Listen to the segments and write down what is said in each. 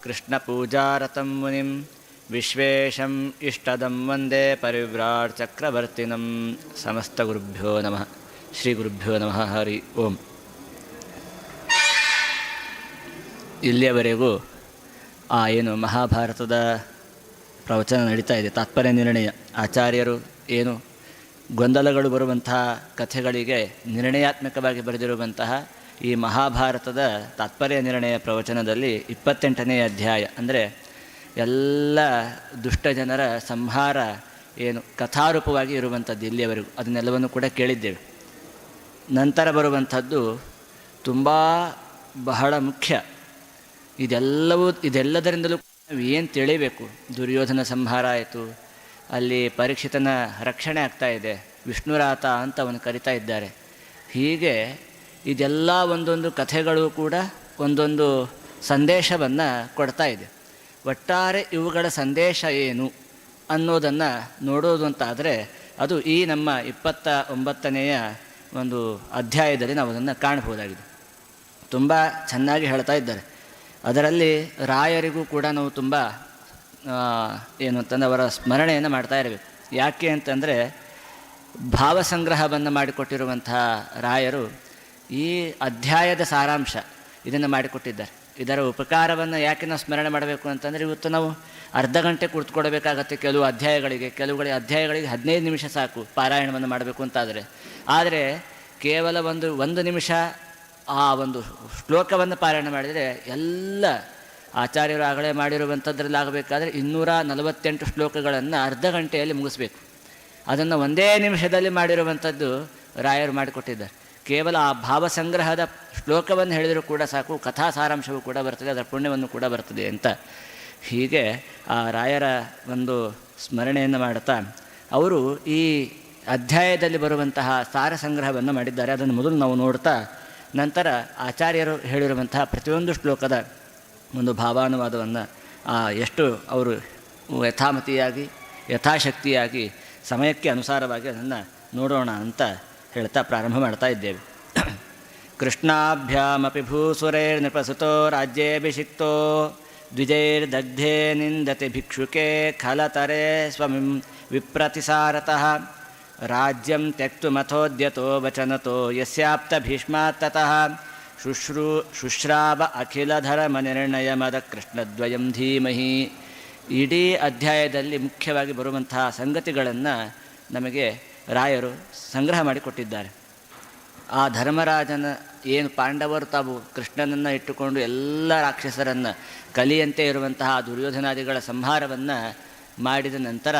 कृष्णपूजारतं मुनिं विश्वेशम् इष्टदं वन्दे परिव्राट् चक्रवर्तिनं समस्तगुरुभ्यो नमः ಶ್ರೀಗುರುಭ್ಯೋ ನಮಃ ಹರಿ ಓಂ ಇಲ್ಲಿಯವರೆಗೂ ಆ ಏನು ಮಹಾಭಾರತದ ಪ್ರವಚನ ನಡೀತಾ ಇದೆ ತಾತ್ಪರ್ಯ ನಿರ್ಣಯ ಆಚಾರ್ಯರು ಏನು ಗೊಂದಲಗಳು ಬರುವಂತಹ ಕಥೆಗಳಿಗೆ ನಿರ್ಣಯಾತ್ಮಕವಾಗಿ ಬರೆದಿರುವಂತಹ ಈ ಮಹಾಭಾರತದ ತಾತ್ಪರ್ಯ ನಿರ್ಣಯ ಪ್ರವಚನದಲ್ಲಿ ಇಪ್ಪತ್ತೆಂಟನೇ ಅಧ್ಯಾಯ, ಅಂದರೆ ಎಲ್ಲ ದುಷ್ಟ ಜನರ ಸಂಹಾರ ಏನು ಕಥಾರೂಪವಾಗಿ ಇರುವಂಥದ್ದು ಇಲ್ಲಿಯವರೆಗೂ. ಅದನ್ನೆಲ್ಲವನ್ನು ಕೂಡ ಕೇಳಿದ್ದೇವೆ. ನಂತರ ಬರುವಂಥದ್ದು ತುಂಬ ಬಹಳ ಮುಖ್ಯ. ಇದೆಲ್ಲವೂ, ಇದೆಲ್ಲದರಿಂದಲೂ ನಾವು ಏನು ತಿಳಿಬೇಕು? ದುರ್ಯೋಧನ ಸಂಹಾರ ಆಯಿತು, ಅಲ್ಲಿ ಪರೀಕ್ಷಿತನ ರಕ್ಷಣೆ ಆಗ್ತಾ ಇದೆ, ವಿಷ್ಣುರಾತ ಅಂತ ಅವನು ಕರಿತಾ ಇದ್ದಾರೆ. ಹೀಗೆ ಇದೆಲ್ಲ ಒಂದೊಂದು ಕಥೆಗಳು ಕೂಡ ಒಂದೊಂದು ಸಂದೇಶವನ್ನು ಕೊಡ್ತಾ ಇದೆ. ಒಟ್ಟಾರೆ ಇವುಗಳ ಸಂದೇಶ ಏನು ಅನ್ನೋದನ್ನು ನೋಡೋದು ಅಂತಾದರೆ ಅದು ಈ ನಮ್ಮ ಇಪ್ಪತ್ತ ಒಂಬತ್ತನೆಯ ಒಂದು ಅಧ್ಯಾಯದಲ್ಲಿ ನಾವು ಅದನ್ನು ಕಾಣಬಹುದಾಗಿದೆ. ತುಂಬ ಚೆನ್ನಾಗಿ ಹೇಳ್ತಾ ಇದ್ದಾರೆ. ಅದರಲ್ಲಿ ರಾಯರಿಗೂ ಕೂಡ ನಾವು ತುಂಬ ಏನು ಅಂತಂದರೆ ಅವರ ಸ್ಮರಣೆಯನ್ನು ಮಾಡ್ತಾ ಇರಬೇಕು. ಯಾಕೆ ಅಂತಂದರೆ ಭಾವಸಂಗ್ರಹವನ್ನು ಮಾಡಿಕೊಟ್ಟಿರುವಂತಹ ರಾಯರು ಈ ಅಧ್ಯಾಯದ ಸಾರಾಂಶ ಇದನ್ನು ಮಾಡಿಕೊಟ್ಟಿದ್ದಾರೆ. ಇದರ ಉಪಕಾರವನ್ನು ಯಾಕೆ ನಾವು ಸ್ಮರಣೆ ಮಾಡಬೇಕು ಅಂತಂದರೆ ಇವತ್ತು ನಾವು ಅರ್ಧ ಗಂಟೆ ಕುಳಿತುಕೊಡಬೇಕಾಗತ್ತೆ ಕೆಲವು ಅಧ್ಯಾಯಗಳಿಗೆ ಕೆಲವುಗಳಿಗೆ ಅಧ್ಯಾಯಗಳಿಗೆ ಹದಿನೈದು ನಿಮಿಷ ಸಾಕು ಪಾರಾಯಣವನ್ನು ಮಾಡಬೇಕು ಅಂತಾದರೆ. ಆದರೆ ಕೇವಲ ಒಂದು ಒಂದು ನಿಮಿಷ ಆ ಒಂದು ಶ್ಲೋಕವನ್ನು ಪಾರಾಯಣ ಮಾಡಿದರೆ ಎಲ್ಲ ಆಚಾರ್ಯರು ಆಗಲೇ ಮಾಡಿರುವಂಥದ್ರಲ್ಲಿ ಆಗಬೇಕಾದ್ರೆ ಇನ್ನೂರ ನಲವತ್ತೆಂಟು ಶ್ಲೋಕಗಳನ್ನು ಅರ್ಧ ಗಂಟೆಯಲ್ಲಿ ಮುಗಿಸ್ಬೇಕು. ಅದನ್ನು ಒಂದೇ ನಿಮಿಷದಲ್ಲಿ ಮಾಡಿರುವಂಥದ್ದು ರಾಯರು ಮಾಡಿಕೊಟ್ಟಿದ್ದಾರೆ. ಕೇವಲ ಆ ಭಾವಸಂಗ್ರಹದ ಶ್ಲೋಕವನ್ನು ಹೇಳಿದರೂ ಕೂಡ ಸಾಕು ಕಥಾ ಸಾರಾಂಶವೂ ಕೂಡ ಬರ್ತದೆ, ಅದರ ಪುಣ್ಯವನ್ನು ಕೂಡ ಬರ್ತದೆ ಅಂತ. ಹೀಗೆ ಆ ರಾಯರ ಒಂದು ಸ್ಮರಣೆಯನ್ನು ಮಾಡುತ್ತಾ, ಅವರು ಈ ಅಧ್ಯಾಯದಲ್ಲಿ ಬರುವಂತಹ ಸಾರ ಸಂಗ್ರಹವನ್ನು ಮಾಡಿದ್ದಾರೆ. ಅದನ್ನು ಮೊದಲು ನಾವು ನೋಡ್ತಾ, ನಂತರ ಆಚಾರ್ಯರು ಹೇಳಿರುವಂತಹ ಪ್ರತಿಯೊಂದು ಶ್ಲೋಕದ ಒಂದು ಭಾವಾನುವಾದವನ್ನು ಎಷ್ಟು ಅವರು ಯಥಾಮತಿಯಾಗಿ, ಯಥಾಶಕ್ತಿಯಾಗಿ, ಸಮಯಕ್ಕೆ ಅನುಸಾರವಾಗಿ ಅದನ್ನು ನೋಡೋಣ ಅಂತ ಹೇಳ್ತಾ ಪ್ರಾರಂಭ ಮಾಡ್ತಾ ಇದ್ದೇವೆ. ಕೃಷ್ಣಾಭ್ಯಾಮಪಿ ಭೂಸುರೈರ್ನೃಪಸುತೋ ರಾಜ್ಯೇಭಿಷಿಕ್ತೋ ದ್ವಿಜೈರ್ದಗ್ಧೇ ನಿಂದತಿ ಭಿಕ್ಷುಕೆ ಖಲತರೆ ಸ್ವಮಿಂ ವಿಪ್ರತಿಸಾರತಃ. ರಾಜ್ಯಂ ತ್ಯಕ್ತುಮಥೋದ್ಯತೋ ವಚನತೋ ಯಸ್ಯಾಪ್ತ ಭೀಷ್ಮಾತ್ತತಃ. ಶುಶ್ರೂ ಶುಶ್ರಾವ ಅಖಿಲಧರ್ಮ ನಿರ್ಣಯ ಮದ ಕೃಷ್ಣದ್ವಯಂ ಧೀಮಹಿ. ಇಡೀ ಅಧ್ಯಾಯದಲ್ಲಿ ಮುಖ್ಯವಾಗಿ ಬರುವಂತಹ ಸಂಗತಿಗಳನ್ನು ನಮಗೆ ರಾಯರು ಸಂಗ್ರಹ ಮಾಡಿಕೊಟ್ಟಿದ್ದಾರೆ. ಆ ಧರ್ಮರಾಜನ ಏನು ಪಾಂಡವರು ತಾವು ಕೃಷ್ಣನನ್ನು ಇಟ್ಟುಕೊಂಡು ಎಲ್ಲ ರಾಕ್ಷಸರನ್ನು ಕಲಿಯಂತೆ ಇರುವಂತಹ ದುರ್ಯೋಧನಾದಿಗಳ ಸಂಹಾರವನ್ನು ಮಾಡಿದ ನಂತರ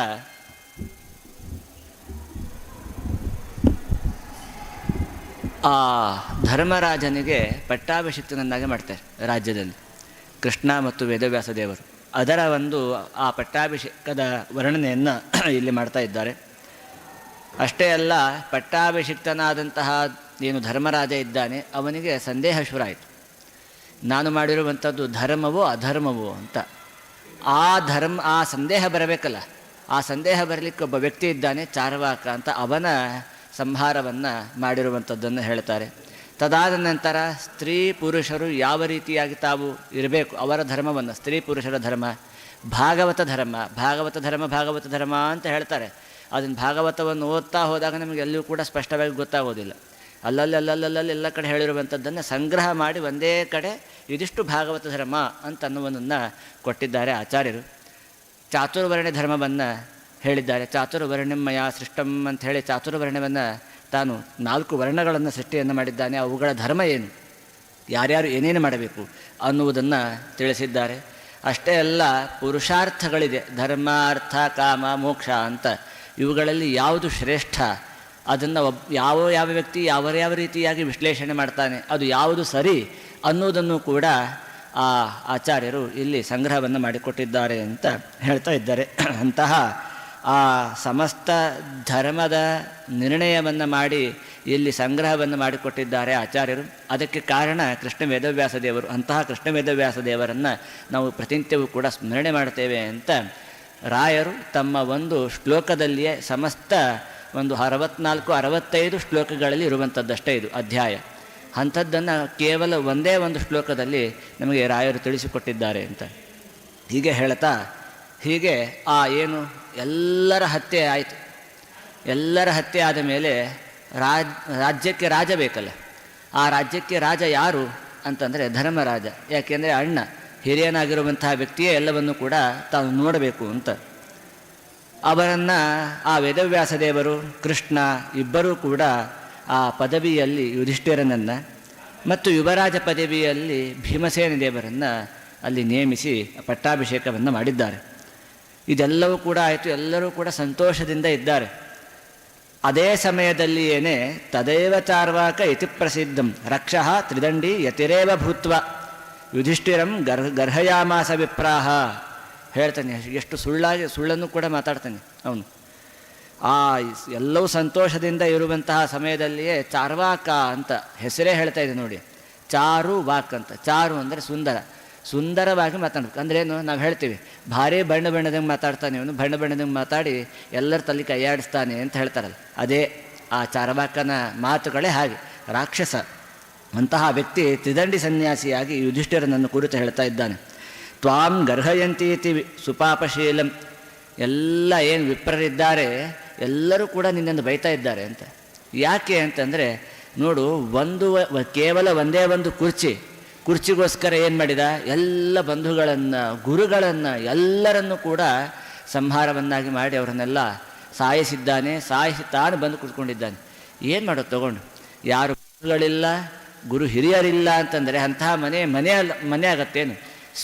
ಆ ಧರ್ಮರಾಜನಿಗೆ ಪಟ್ಟಾಭಿಷಿಕ್ತನನ್ನಾಗಿ ಮಾಡ್ತಾರೆ ರಾಜ್ಯದಲ್ಲಿ. ಕೃಷ್ಣ ಮತ್ತು ವೇದವ್ಯಾಸ ದೇವರು. ಅದರ ಒಂದು ಆ ಪಟ್ಟಾಭಿಷೇಕದ ವರ್ಣನೆಯನ್ನು ಇಲ್ಲಿ ಮಾಡ್ತಾ ಇದ್ದಾರೆ. ಅಷ್ಟೇ ಅಲ್ಲ, ಪಟ್ಟಾಭಿಷಿಕ್ತನಾದಂತಹ ಏನು ಧರ್ಮರಾಜ ಇದ್ದಾನೆ, ಅವನಿಗೆ ಸಂದೇಹ ಶುರಾಯಿತು. ನಾನು ಮಾಡಿರುವಂಥದ್ದು ಧರ್ಮವೋ ಅಧರ್ಮವೋ ಅಂತ. ಆ ಧರ್ಮ, ಆ ಸಂದೇಹ ಬರಬೇಕಲ್ಲ. ಆ ಸಂದೇಹ ಬರಲಿಕ್ಕೆ ಒಬ್ಬ ವ್ಯಕ್ತಿ ಇದ್ದಾನೆ, ಚಾರ್ವಾಕ ಅಂತ ಅವನ ಸಂಹಾರವನ್ನು ಮಾಡಿರುವಂಥದ್ದನ್ನು ಹೇಳ್ತಾರೆ. ತದಾದ ನಂತರ ಸ್ತ್ರೀ ಪುರುಷರು ಯಾವ ರೀತಿಯಾಗಿ ತಾವು ಇರಬೇಕು? ಅವರ ಧರ್ಮವನ್ನು, ಸ್ತ್ರೀ ಪುರುಷರ ಧರ್ಮ, ಭಾಗವತ ಧರ್ಮ ಭಾಗವತ ಧರ್ಮ ಭಾಗವತ ಧರ್ಮ ಅಂತ ಹೇಳ್ತಾರೆ. ಅದನ್ನು ಭಾಗವತವನ್ನು ಓದ್ತಾ ಹೋದಾಗ ನಮಗೆ ಎಲ್ಲೂ ಕೂಡ ಸ್ಪಷ್ಟವಾಗಿ ಗೊತ್ತಾಗೋದಿಲ್ಲ. ಅಲ್ಲಲ್ಲಿ ಅಲ್ಲಲ್ಲಲ್ಲಿ ಎಲ್ಲ ಕಡೆ ಹೇಳಿರುವಂಥದ್ದನ್ನು ಸಂಗ್ರಹ ಮಾಡಿ ಒಂದೇ ಕಡೆ ಇದಿಷ್ಟು ಭಾಗವತ ಧರ್ಮ ಅಂತ ಅನ್ನುವುದನ್ನು ಕೊಟ್ಟಿದ್ದಾರೆ ಆಚಾರ್ಯರು. ಚಾತುರ್ವರ್ಣ್ಯ ಧರ್ಮವನ್ನು ಹೇಳಿದ್ದಾರೆ. ಚಾತುರ್ವರ್ಣ್ಯಮಯ ಸೃಷ್ಟಂ ಅಂತ ಹೇಳಿ ಚಾತುರ್ವರ್ಣ್ಯವನ್ನು ತಾನು ನಾಲ್ಕು ವರ್ಣಗಳನ್ನು ಸೃಷ್ಟಿಯನ್ನು ಮಾಡಿದ್ದಾನೆ. ಅವುಗಳ ಧರ್ಮ ಏನು? ಯಾರ್ಯಾರು ಏನೇನು ಮಾಡಬೇಕು ಅನ್ನುವುದನ್ನು ತಿಳಿಸಿದ್ದಾರೆ. ಅಷ್ಟೇ ಅಲ್ಲ, ಪುರುಷಾರ್ಥಗಳಿದೆ. ಧರ್ಮ ಅರ್ಥ ಕಾಮ, ಮೋಕ್ಷ ಅಂತ ಇವುಗಳಲ್ಲಿ ಯಾವುದು ಶ್ರೇಷ್ಠ? ಅದನ್ನು ಒಬ್ ಯಾವ ಯಾವ ವ್ಯಕ್ತಿ ಯಾವ ಯಾವ ರೀತಿಯಾಗಿ ವಿಶ್ಲೇಷಣೆ ಮಾಡ್ತಾನೆ, ಅದು ಯಾವುದು ಸರಿ ಅನ್ನೋದನ್ನು ಕೂಡ ಆ ಆಚಾರ್ಯರು ಇಲ್ಲಿ ಸಂಗ್ರಹವನ್ನು ಮಾಡಿಕೊಟ್ಟಿದ್ದಾರೆ ಅಂತ ಹೇಳ್ತಾ ಇದ್ದಾರೆ. ಅಂತಹ ಆ ಸಮಸ್ತ ಧರ್ಮದ ನಿರ್ಣಯವನ್ನು ಮಾಡಿ ಇಲ್ಲಿ ಸಂಗ್ರಹವನ್ನು ಮಾಡಿಕೊಟ್ಟಿದ್ದಾರೆ ಆಚಾರ್ಯರು. ಅದಕ್ಕೆ ಕಾರಣ ಕೃಷ್ಣ ವೇದವ್ಯಾಸ ದೇವರು ಅಂತಹ ಕೃಷ್ಣ ವೇದವ್ಯಾಸ ದೇವರನ್ನು ನಾವು ಪ್ರತಿನಿತ್ಯವೂ ಕೂಡ ಸ್ಮರಣೆ ಮಾಡ್ತೇವೆ ಅಂತ ರಾಯರು ತಮ್ಮ ಒಂದು ಶ್ಲೋಕದಲ್ಲಿಯೇ ಸಮಸ್ತ ಒಂದು ಅರವತ್ನಾಲ್ಕು, ಅರವತ್ತೈದು ಶ್ಲೋಕಗಳಲ್ಲಿ ಇರುವಂಥದ್ದಷ್ಟೇ ಇದು ಅಧ್ಯಾಯ. ಅಂಥದ್ದನ್ನು ಕೇವಲ ಒಂದೇ ಒಂದು ಶ್ಲೋಕದಲ್ಲಿ ನಮಗೆ ರಾಯರು ತಿಳಿಸಿಕೊಟ್ಟಿದ್ದಾರೆ ಅಂತ. ಹೀಗೆ ಹೇಳ್ತಾ, ಹೀಗೆ ಆ ಏನು ಎಲ್ಲರ ಹತ್ಯೆ ಆಯಿತು. ಎಲ್ಲರ ಹತ್ಯೆ ಆದ ಮೇಲೆ ರಾಜ್, ರಾಜ್ಯಕ್ಕೆ ರಾಜ ಬೇಕಲ್ಲ. ಆ ರಾಜ್ಯಕ್ಕೆ ರಾಜ ಯಾರು ಅಂತಂದರೆ ಧರ್ಮರಾಜ, ಯಾಕೆಂದರೆ ಅಣ್ಣ. ಹಿರಿಯನಾಗಿರುವಂತಹ ವ್ಯಕ್ತಿಯೇ ಎಲ್ಲವನ್ನು ಕೂಡ ತಾನು ನೋಡಬೇಕು ಅಂತ. ಅವರನ್ನು ಆ ವೇದವ್ಯಾಸ ದೇವರು, ಕೃಷ್ಣ ಇಬ್ಬರೂ ಕೂಡ ಆ ಪದವಿಯಲ್ಲಿ ಯುಧಿಷ್ಠಿರನನ್ನು ಮತ್ತು ಯುವರಾಜ ಪದವಿಯಲ್ಲಿ ಭೀಮಸೇನ ದೇವರನ್ನು ಅಲ್ಲಿ ನೇಮಿಸಿ ಪಟ್ಟಾಭಿಷೇಕವನ್ನು ಮಾಡಿದ್ದಾರೆ. ಇದೆಲ್ಲವೂ ಕೂಡ ಆಯಿತು, ಎಲ್ಲರೂ ಕೂಡ ಸಂತೋಷದಿಂದ ಇದ್ದಾರೆ. ಅದೇ ಸಮಯದಲ್ಲಿಯೇ ತದೇವ ಚಾರ್ವಾಕ ಇತಿ ಪ್ರಸಿದ್ಧಂ ರಕ್ಷಃ ತ್ರಿದಂಡಿ ಯತಿರೇವ ಭೂತ್ವ. ಯುಧಿಷ್ಠಿರಂ ಗರ್ಹ, ಗರ್ಹಯಾಮಾಸ ವಿಪ್ರಾಹ. ಹೇಳ್ತಾನೆ, ಎಷ್ಟು ಸುಳ್ಳಾಗಿ, ಸುಳ್ಳನ್ನು ಕೂಡ ಮಾತಾಡ್ತಾನೆ ಅವನು. ಆ ಎಲ್ಲವೂ ಸಂತೋಷದಿಂದ ಇರುವಂತಹ ಸಮಯದಲ್ಲಿಯೇ ಚಾರ್ವಾಕ ಅಂತ ಹೆಸರೇ ಹೇಳ್ತಾ ಇದೆ ನೋಡಿ. ಚಾರು ವಾಕ್ ಅಂತ. ಚಾರು ಅಂದರೆ ಸುಂದರ. ಸುಂದರವಾಗಿ ಮಾತಾಡ್ಬೇಕು. ಅಂದ್ರೇನು ನಾವು ಹೇಳ್ತೀವಿ, ಭಾರಿ ಬಣ್ಣ ಬಣ್ಣದಂಗೆ ಮಾತಾಡ್ತಾನೆ ಇವನು ಬಣ್ಣ ಬಣ್ಣದಂಗೆ ಮಾತಾಡಿ ಎಲ್ಲರ ತಲೆ ಕೈಯಾಡಿಸ್ತಾನೆ ಅಂತ ಹೇಳ್ತಾರಲ್ಲ. ಅದೇ ಆ ಚಾರವಾಕನ ಮಾತುಗಳೇ ಹಾಗೆ. ರಾಕ್ಷಸ. ಅಂತಹ ವ್ಯಕ್ತಿ ತ್ರಿದಂಡಿ ಸನ್ಯಾಸಿಯಾಗಿ ಯುಧಿಷ್ಠಿರನನ್ನು ಕುರಿತು ಹೇಳ್ತಾ ಇದ್ದಾನೆ. ತ್ವಾಂ ಗರ್ಹಯಂತೀತಿ ಸುಪಾಪಶೀಲಂ. ಎಲ್ಲ ಏನು ವಿಪ್ರರಿದ್ದಾರೆ, ಎಲ್ಲರೂ ಕೂಡ ನಿನ್ನನ್ನು ಬೈತಾ ಇದ್ದಾರೆ ಅಂತ. ಯಾಕೆ ಅಂತಂದರೆ, ನೋಡು, ಒಂದು ಕೇವಲ ಒಂದೇ ಒಂದು ಕುರ್ಚಿ. ಕುರ್ಚಿಗೋಸ್ಕರ ಏನು ಮಾಡಿದ? ಎಲ್ಲ ಬಂಧುಗಳನ್ನು, ಗುರುಗಳನ್ನು, ಎಲ್ಲರನ್ನು ಕೂಡ ಸಂಹಾರವನ್ನಾಗಿ ಮಾಡಿ ಅವರನ್ನೆಲ್ಲ ಸಾಯಿಸಿದ್ದಾನೆ, ಸಾಯಿಸಿ ತಾನು ಬಂದು ಕುತ್ಕೊಂಡಿದ್ದಾನೆ. ಏನು ಮಾಡೋದು ತಗೊಂಡು? ಯಾರು ಗುರುಗಳಿಲ್ಲ ಗುರು ಹಿರಿಯರಿಲ್ಲ ಅಂತಂದರೆ ಅಂತಹ ಮನೆ ಮನೆ ಅಲ್ಲ, ಮನೆ ಆಗತ್ತೇನು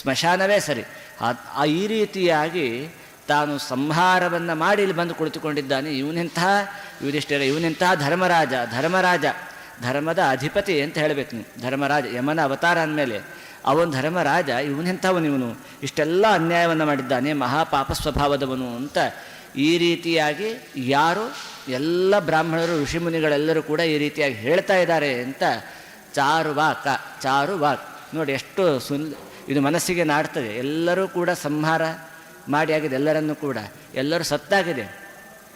ಸ್ಮಶಾನವೇ ಸರಿ. ಆ- ಈ ರೀತಿಯಾಗಿ ತಾನು ಸಂಹಾರವನ್ನು ಮಾಡಿ ಇಲ್ಲಿ ಬಂದು ಕುಳಿತುಕೊಂಡಿದ್ದಾನೆ. ಇವನೆಂತಹ ಯುಧಿಷ್ಠಿರ ಇವನೆಂತಹ ಧರ್ಮರಾಜ ಧರ್ಮರಾಜ, ಧರ್ಮದ ಅಧಿಪತಿ ಅಂತ ಹೇಳಬೇಕು ನೀವು. ಧರ್ಮರಾಜ, ಯಮನ ಅವತಾರ ಅಂದಮೇಲೆ ಅವನು ಧರ್ಮರಾಜ, ಇವನೆಂಥವನು ಇವನು? ಇಷ್ಟೆಲ್ಲ ಅನ್ಯಾಯವನ್ನು ಮಾಡಿದ್ದಾನೆ, ಮಹಾಪಾಪ ಸ್ವಭಾವದವನು ಅಂತ ಈ ರೀತಿಯಾಗಿ ಯಾರು? ಎಲ್ಲ ಬ್ರಾಹ್ಮಣರು ಋಷಿಮುನಿಗಳೆಲ್ಲರೂ ಕೂಡ ಈ ರೀತಿಯಾಗಿ ಹೇಳ್ತಾ ಇದ್ದಾರೆ ಅಂತ ಚಾರು ವಾಕ್ ಚಾರು ವಾಕ್ ನೋಡಿ ಎಷ್ಟು ಸುಂದ, ಇದು ಮನಸ್ಸಿಗೆ ನಾಡ್ತದೆ. ಎಲ್ಲರೂ ಕೂಡ ಸಂಹಾರ ಮಾಡಿ ಆಗಿದೆ, ಎಲ್ಲರನ್ನೂ ಕೂಡ. ಎಲ್ಲರೂ ಸತ್ತಾಗಿದೆ.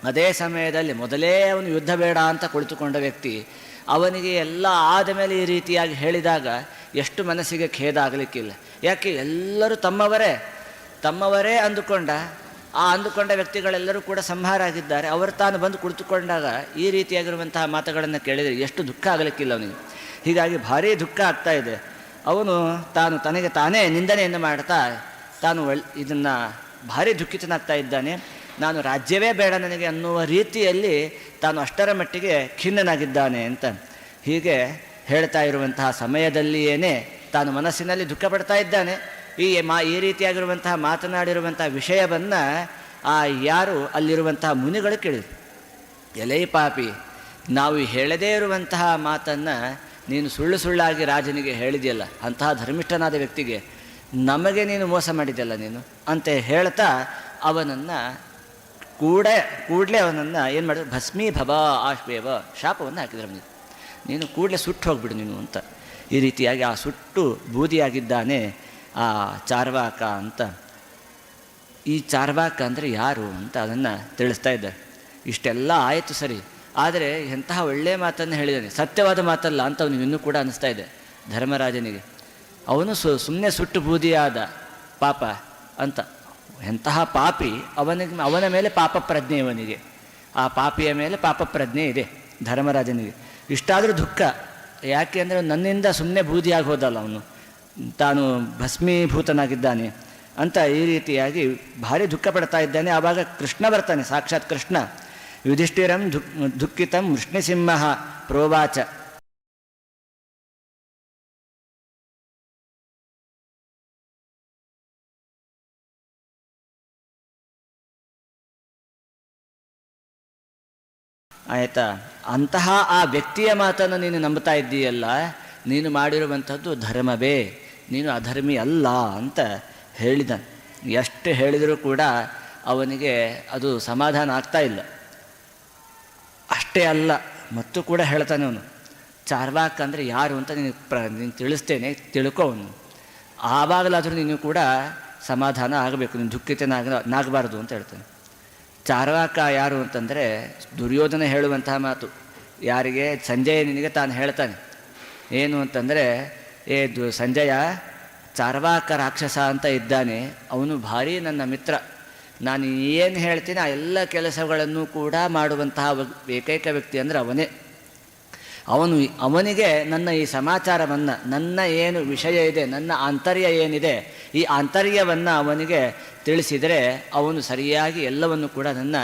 ಅದೇ ಸಮಯದಲ್ಲಿ ಮೊದಲೇ ಅವನು ಯುದ್ಧ ಬೇಡ ಅಂತ ಕುಳಿತುಕೊಂಡ ವ್ಯಕ್ತಿ, ಅವನಿಗೆ ಎಲ್ಲ ಆದ ಮೇಲೆ ಈ ರೀತಿಯಾಗಿ ಹೇಳಿದಾಗ ಎಷ್ಟು ಮನಸ್ಸಿಗೆ ಖೇದ ಆಗಲಿಕ್ಕಿಲ್ಲ. ಯಾಕೆ? ಎಲ್ಲರೂ ತಮ್ಮವರೇ. ತಮ್ಮವರೇ ಅಂದುಕೊಂಡ, ಆ ಅಂದುಕೊಂಡ ವ್ಯಕ್ತಿಗಳೆಲ್ಲರೂ ಕೂಡ ಸಂಹಾರ ಆಗಿದ್ದಾರೆ. ಅವರು ತಾನು ಬಂದು ಕುಳಿತುಕೊಂಡಾಗ ಈ ರೀತಿಯಾಗಿರುವಂತಹ ಮಾತುಗಳನ್ನು ಕೇಳಿದರೆ ಎಷ್ಟು ದುಃಖ ಆಗಲಿಕ್ಕಿಲ್ಲ ಅವನಿಗೆ. ಹೀಗಾಗಿ ಭಾರೀ ದುಃಖ ಆಗ್ತಾ ಇದೆ. ಅವನು ತಾನು ತನಗೆ ತಾನೇ ನಿಂದನೆಯನ್ನು ಮಾಡ್ತಾ, ತಾನು ಒಳ್, ಇದನ್ನು ಭಾರಿ ದುಃಖಿತನಾಗ್ತಾ ಇದ್ದಾನೆ. ನಾನು ರಾಜ್ಯವೇ ಬೇಡ ನನಗೆ ಅನ್ನುವ ರೀತಿಯಲ್ಲಿ ತಾನು ಅಷ್ಟರ ಮಟ್ಟಿಗೆ ಖಿನ್ನನಾಗಿದ್ದಾನೆ ಅಂತ ಹೀಗೆ ಹೇಳ್ತಾ ಇರುವಂತಹ ಸಮಯದಲ್ಲಿಯೇ ತಾನು ಮನಸ್ಸಿನಲ್ಲಿ ದುಃಖ ಪಡ್ತಾ ಇದ್ದಾನೆ. ಈ ಮಾ, ಈ ರೀತಿಯಾಗಿರುವಂತಹ ಮಾತನಾಡಿರುವಂತಹ ವಿಷಯವನ್ನು ಆ ಯಾರು ಅಲ್ಲಿರುವಂತಹ ಮುನಿಗಳು ಕೇಳಿದರು. ಎಲೈ ಪಾಪಿ, ನಾವು ಹೇಳದೇ ಇರುವಂತಹ ಮಾತನ್ನು ನೀನು ಸುಳ್ಳು ಸುಳ್ಳಾಗಿ ರಾಜನಿಗೆ ಹೇಳಿದೆಯಲ್ಲ ಅಂತಹ ಧರ್ಮಿಷ್ಠನಾದ ವ್ಯಕ್ತಿಗೆ ನಮಗೆ ನೀನು ಮೋಸ ಮಾಡಿದ್ಯಲ್ಲ ನೀನು? ಅಂತ ಹೇಳ್ತಾ ಅವನನ್ನು ಕೂಡ, ಕೂಡಲೇ ಅವನನ್ನು ಏನು ಮಾಡಿದ್ರು? ಭಸ್ಮೀ ಭವ ಆಶ್ವೇವ ಶಾಪವನ್ನು ಹಾಕಿದ್ರು ಅವನಿಗೆ. ನೀನು ಕೂಡಲೇ ಸುಟ್ಟು ಹೋಗ್ಬಿಡು ನೀನು ಅಂತ ಈ ರೀತಿಯಾಗಿ ಆ ಸುಟ್ಟು ಬೂದಿಯಾಗಿದ್ದಾನೆ ಆ ಚಾರ್ವಾಕ ಅಂತ. ಈ ಚಾರ್ವಾಕ ಅಂದರೆ ಯಾರು ಅಂತ ಅದನ್ನು ತಿಳಿಸ್ತಾ ಇದ್ದಾರೆ. ಇಷ್ಟೆಲ್ಲ ಆಯಿತು ಸರಿ. ಆದರೆ ಎಂತಹ ಒಳ್ಳೆಯ ಮಾತನ್ನು ಹೇಳಿದ್ದಾನೆ, ಸತ್ಯವಾದ ಮಾತಲ್ಲ ಅಂತ ಅವನಿಗೆ ಇನ್ನೂ ಕೂಡ ಅನಿಸ್ತಾ ಇದೆ ಧರ್ಮರಾಜನಿಗೆ. ಅವನು ಸು ಸುಮ್ಮನೆ ಸುಟ್ಟು ಬೂದಿಯಾದ ಪಾಪ ಅಂತ, ಎಂತಹ ಪಾಪಿ ಅವನಿಗೆ, ಅವನ ಮೇಲೆ ಪಾಪ ಪ್ರಜ್ಞೆ ಇವನಿಗೆ. ಆ ಪಾಪಿಯ ಮೇಲೆ ಪಾಪ ಪ್ರಜ್ಞೆ ಇದೆ ಧರ್ಮರಾಜನಿಗೆ. ಇಷ್ಟಾದರೂ ದುಃಖ, ಯಾಕೆ ಅಂದರೆ ನನ್ನಿಂದ ಸುಮ್ಮನೆ ಬೂದಿಯಾಗಿ ಹೋದಲ್ಲ ಅವನು. ತಾನು ಭಸ್ಮೀಭೂತನಾಗಿದ್ದಾನೆ ಅಂತ ಈ ರೀತಿಯಾಗಿ ಭಾರಿ ದುಃಖ ಪಡ್ತಾ ಇದ್ದಾನೆ. ಆವಾಗ ಕೃಷ್ಣ ಬರ್ತಾನೆ, ಸಾಕ್ಷಾತ್ ಕೃಷ್ಣ. ಯುಧಿಷ್ಠಿರಂ ಧುಕ್ ದುಃಖಿತಂ ವೃಷ್ಣಸಿಂಹ ಪ್ರೋವಾಚ. ಆಯಿತಾ? ಅಂತಹ ಆ ವ್ಯಕ್ತಿಯ ಮಾತನ್ನು ನೀನು ನಂಬ್ತಾ ಇದ್ದೀಯಲ್ಲ, ನೀನು ಮಾಡಿರುವಂಥದ್ದು ಧರ್ಮವೇ, ನೀನು ಅಧರ್ಮಿ ಅಲ್ಲ ಅಂತ ಹೇಳಿದ ಎಷ್ಟು ಹೇಳಿದರೂ ಕೂಡ ಅವನಿಗೆ ಅದು ಸಮಾಧಾನ ಆಗ್ತಾ ಇಲ್ಲ. ಅಷ್ಟೇ ಅಲ್ಲ, ಮತ್ತು ಕೂಡ ಹೇಳ್ತಾನೆ ಅವನು, ಚಾರ್ವಾಕ್ ಅಂದರೆ ಯಾರು ಅಂತ ನೀನು ಪ್ರ ನೀನು ತಿಳಿಸ್ತೇನೆ, ತಿಳ್ಕೊ ಅವನು. ಆವಾಗಲಾದರೂ ನೀನು ಕೂಡ ಸಮಾಧಾನ ಆಗಬೇಕು, ನೀನು ದುಃಖಿತನಾಗ ನಾಗಬಾರ್ದು ಅಂತ ಹೇಳ್ತಾನೆ. ಚಾರ್ವಾಕ ಯಾರು ಅಂತಂದರೆ ದುರ್ಯೋಧನ ಹೇಳುವಂತಹ ಮಾತು. ಯಾರಿಗೆ? ಸಂಜಯ ನಿನಗೆ ತಾನು ಹೇಳ್ತಾನೆ. ಏನು ಅಂತಂದರೆ, ಏ ದು, ಸಂಜಯ, ಚಾರ್ವಾಕ ರಾಕ್ಷಸ ಅಂತ ಇದ್ದಾನೆ, ಅವನು ಭಾರೀ ನನ್ನ ಮಿತ್ರ. ನಾನು ಏನು ಹೇಳ್ತೀನಿ, ಆ ಎಲ್ಲ ಕೆಲಸಗಳನ್ನು ಕೂಡ ಮಾಡುವಂತಹ ಏಕೈಕ ವ್ಯಕ್ತಿ ಅಂದರೆ ಅವನೇ. ಅವನು ಅವನಿಗೆ ನನ್ನ ಈ ಸಮಾಚಾರವನ್ನು, ನನ್ನ ಏನು ವಿಷಯ ಇದೆ, ನನ್ನ ಆಂತರ್ಯ ಏನಿದೆ, ಈ ಆಂತರ್ಯವನ್ನು ಅವನಿಗೆ ತಿಳಿಸಿದರೆ ಅವನು ಸರಿಯಾಗಿ ಎಲ್ಲವನ್ನು ಕೂಡ ನನ್ನ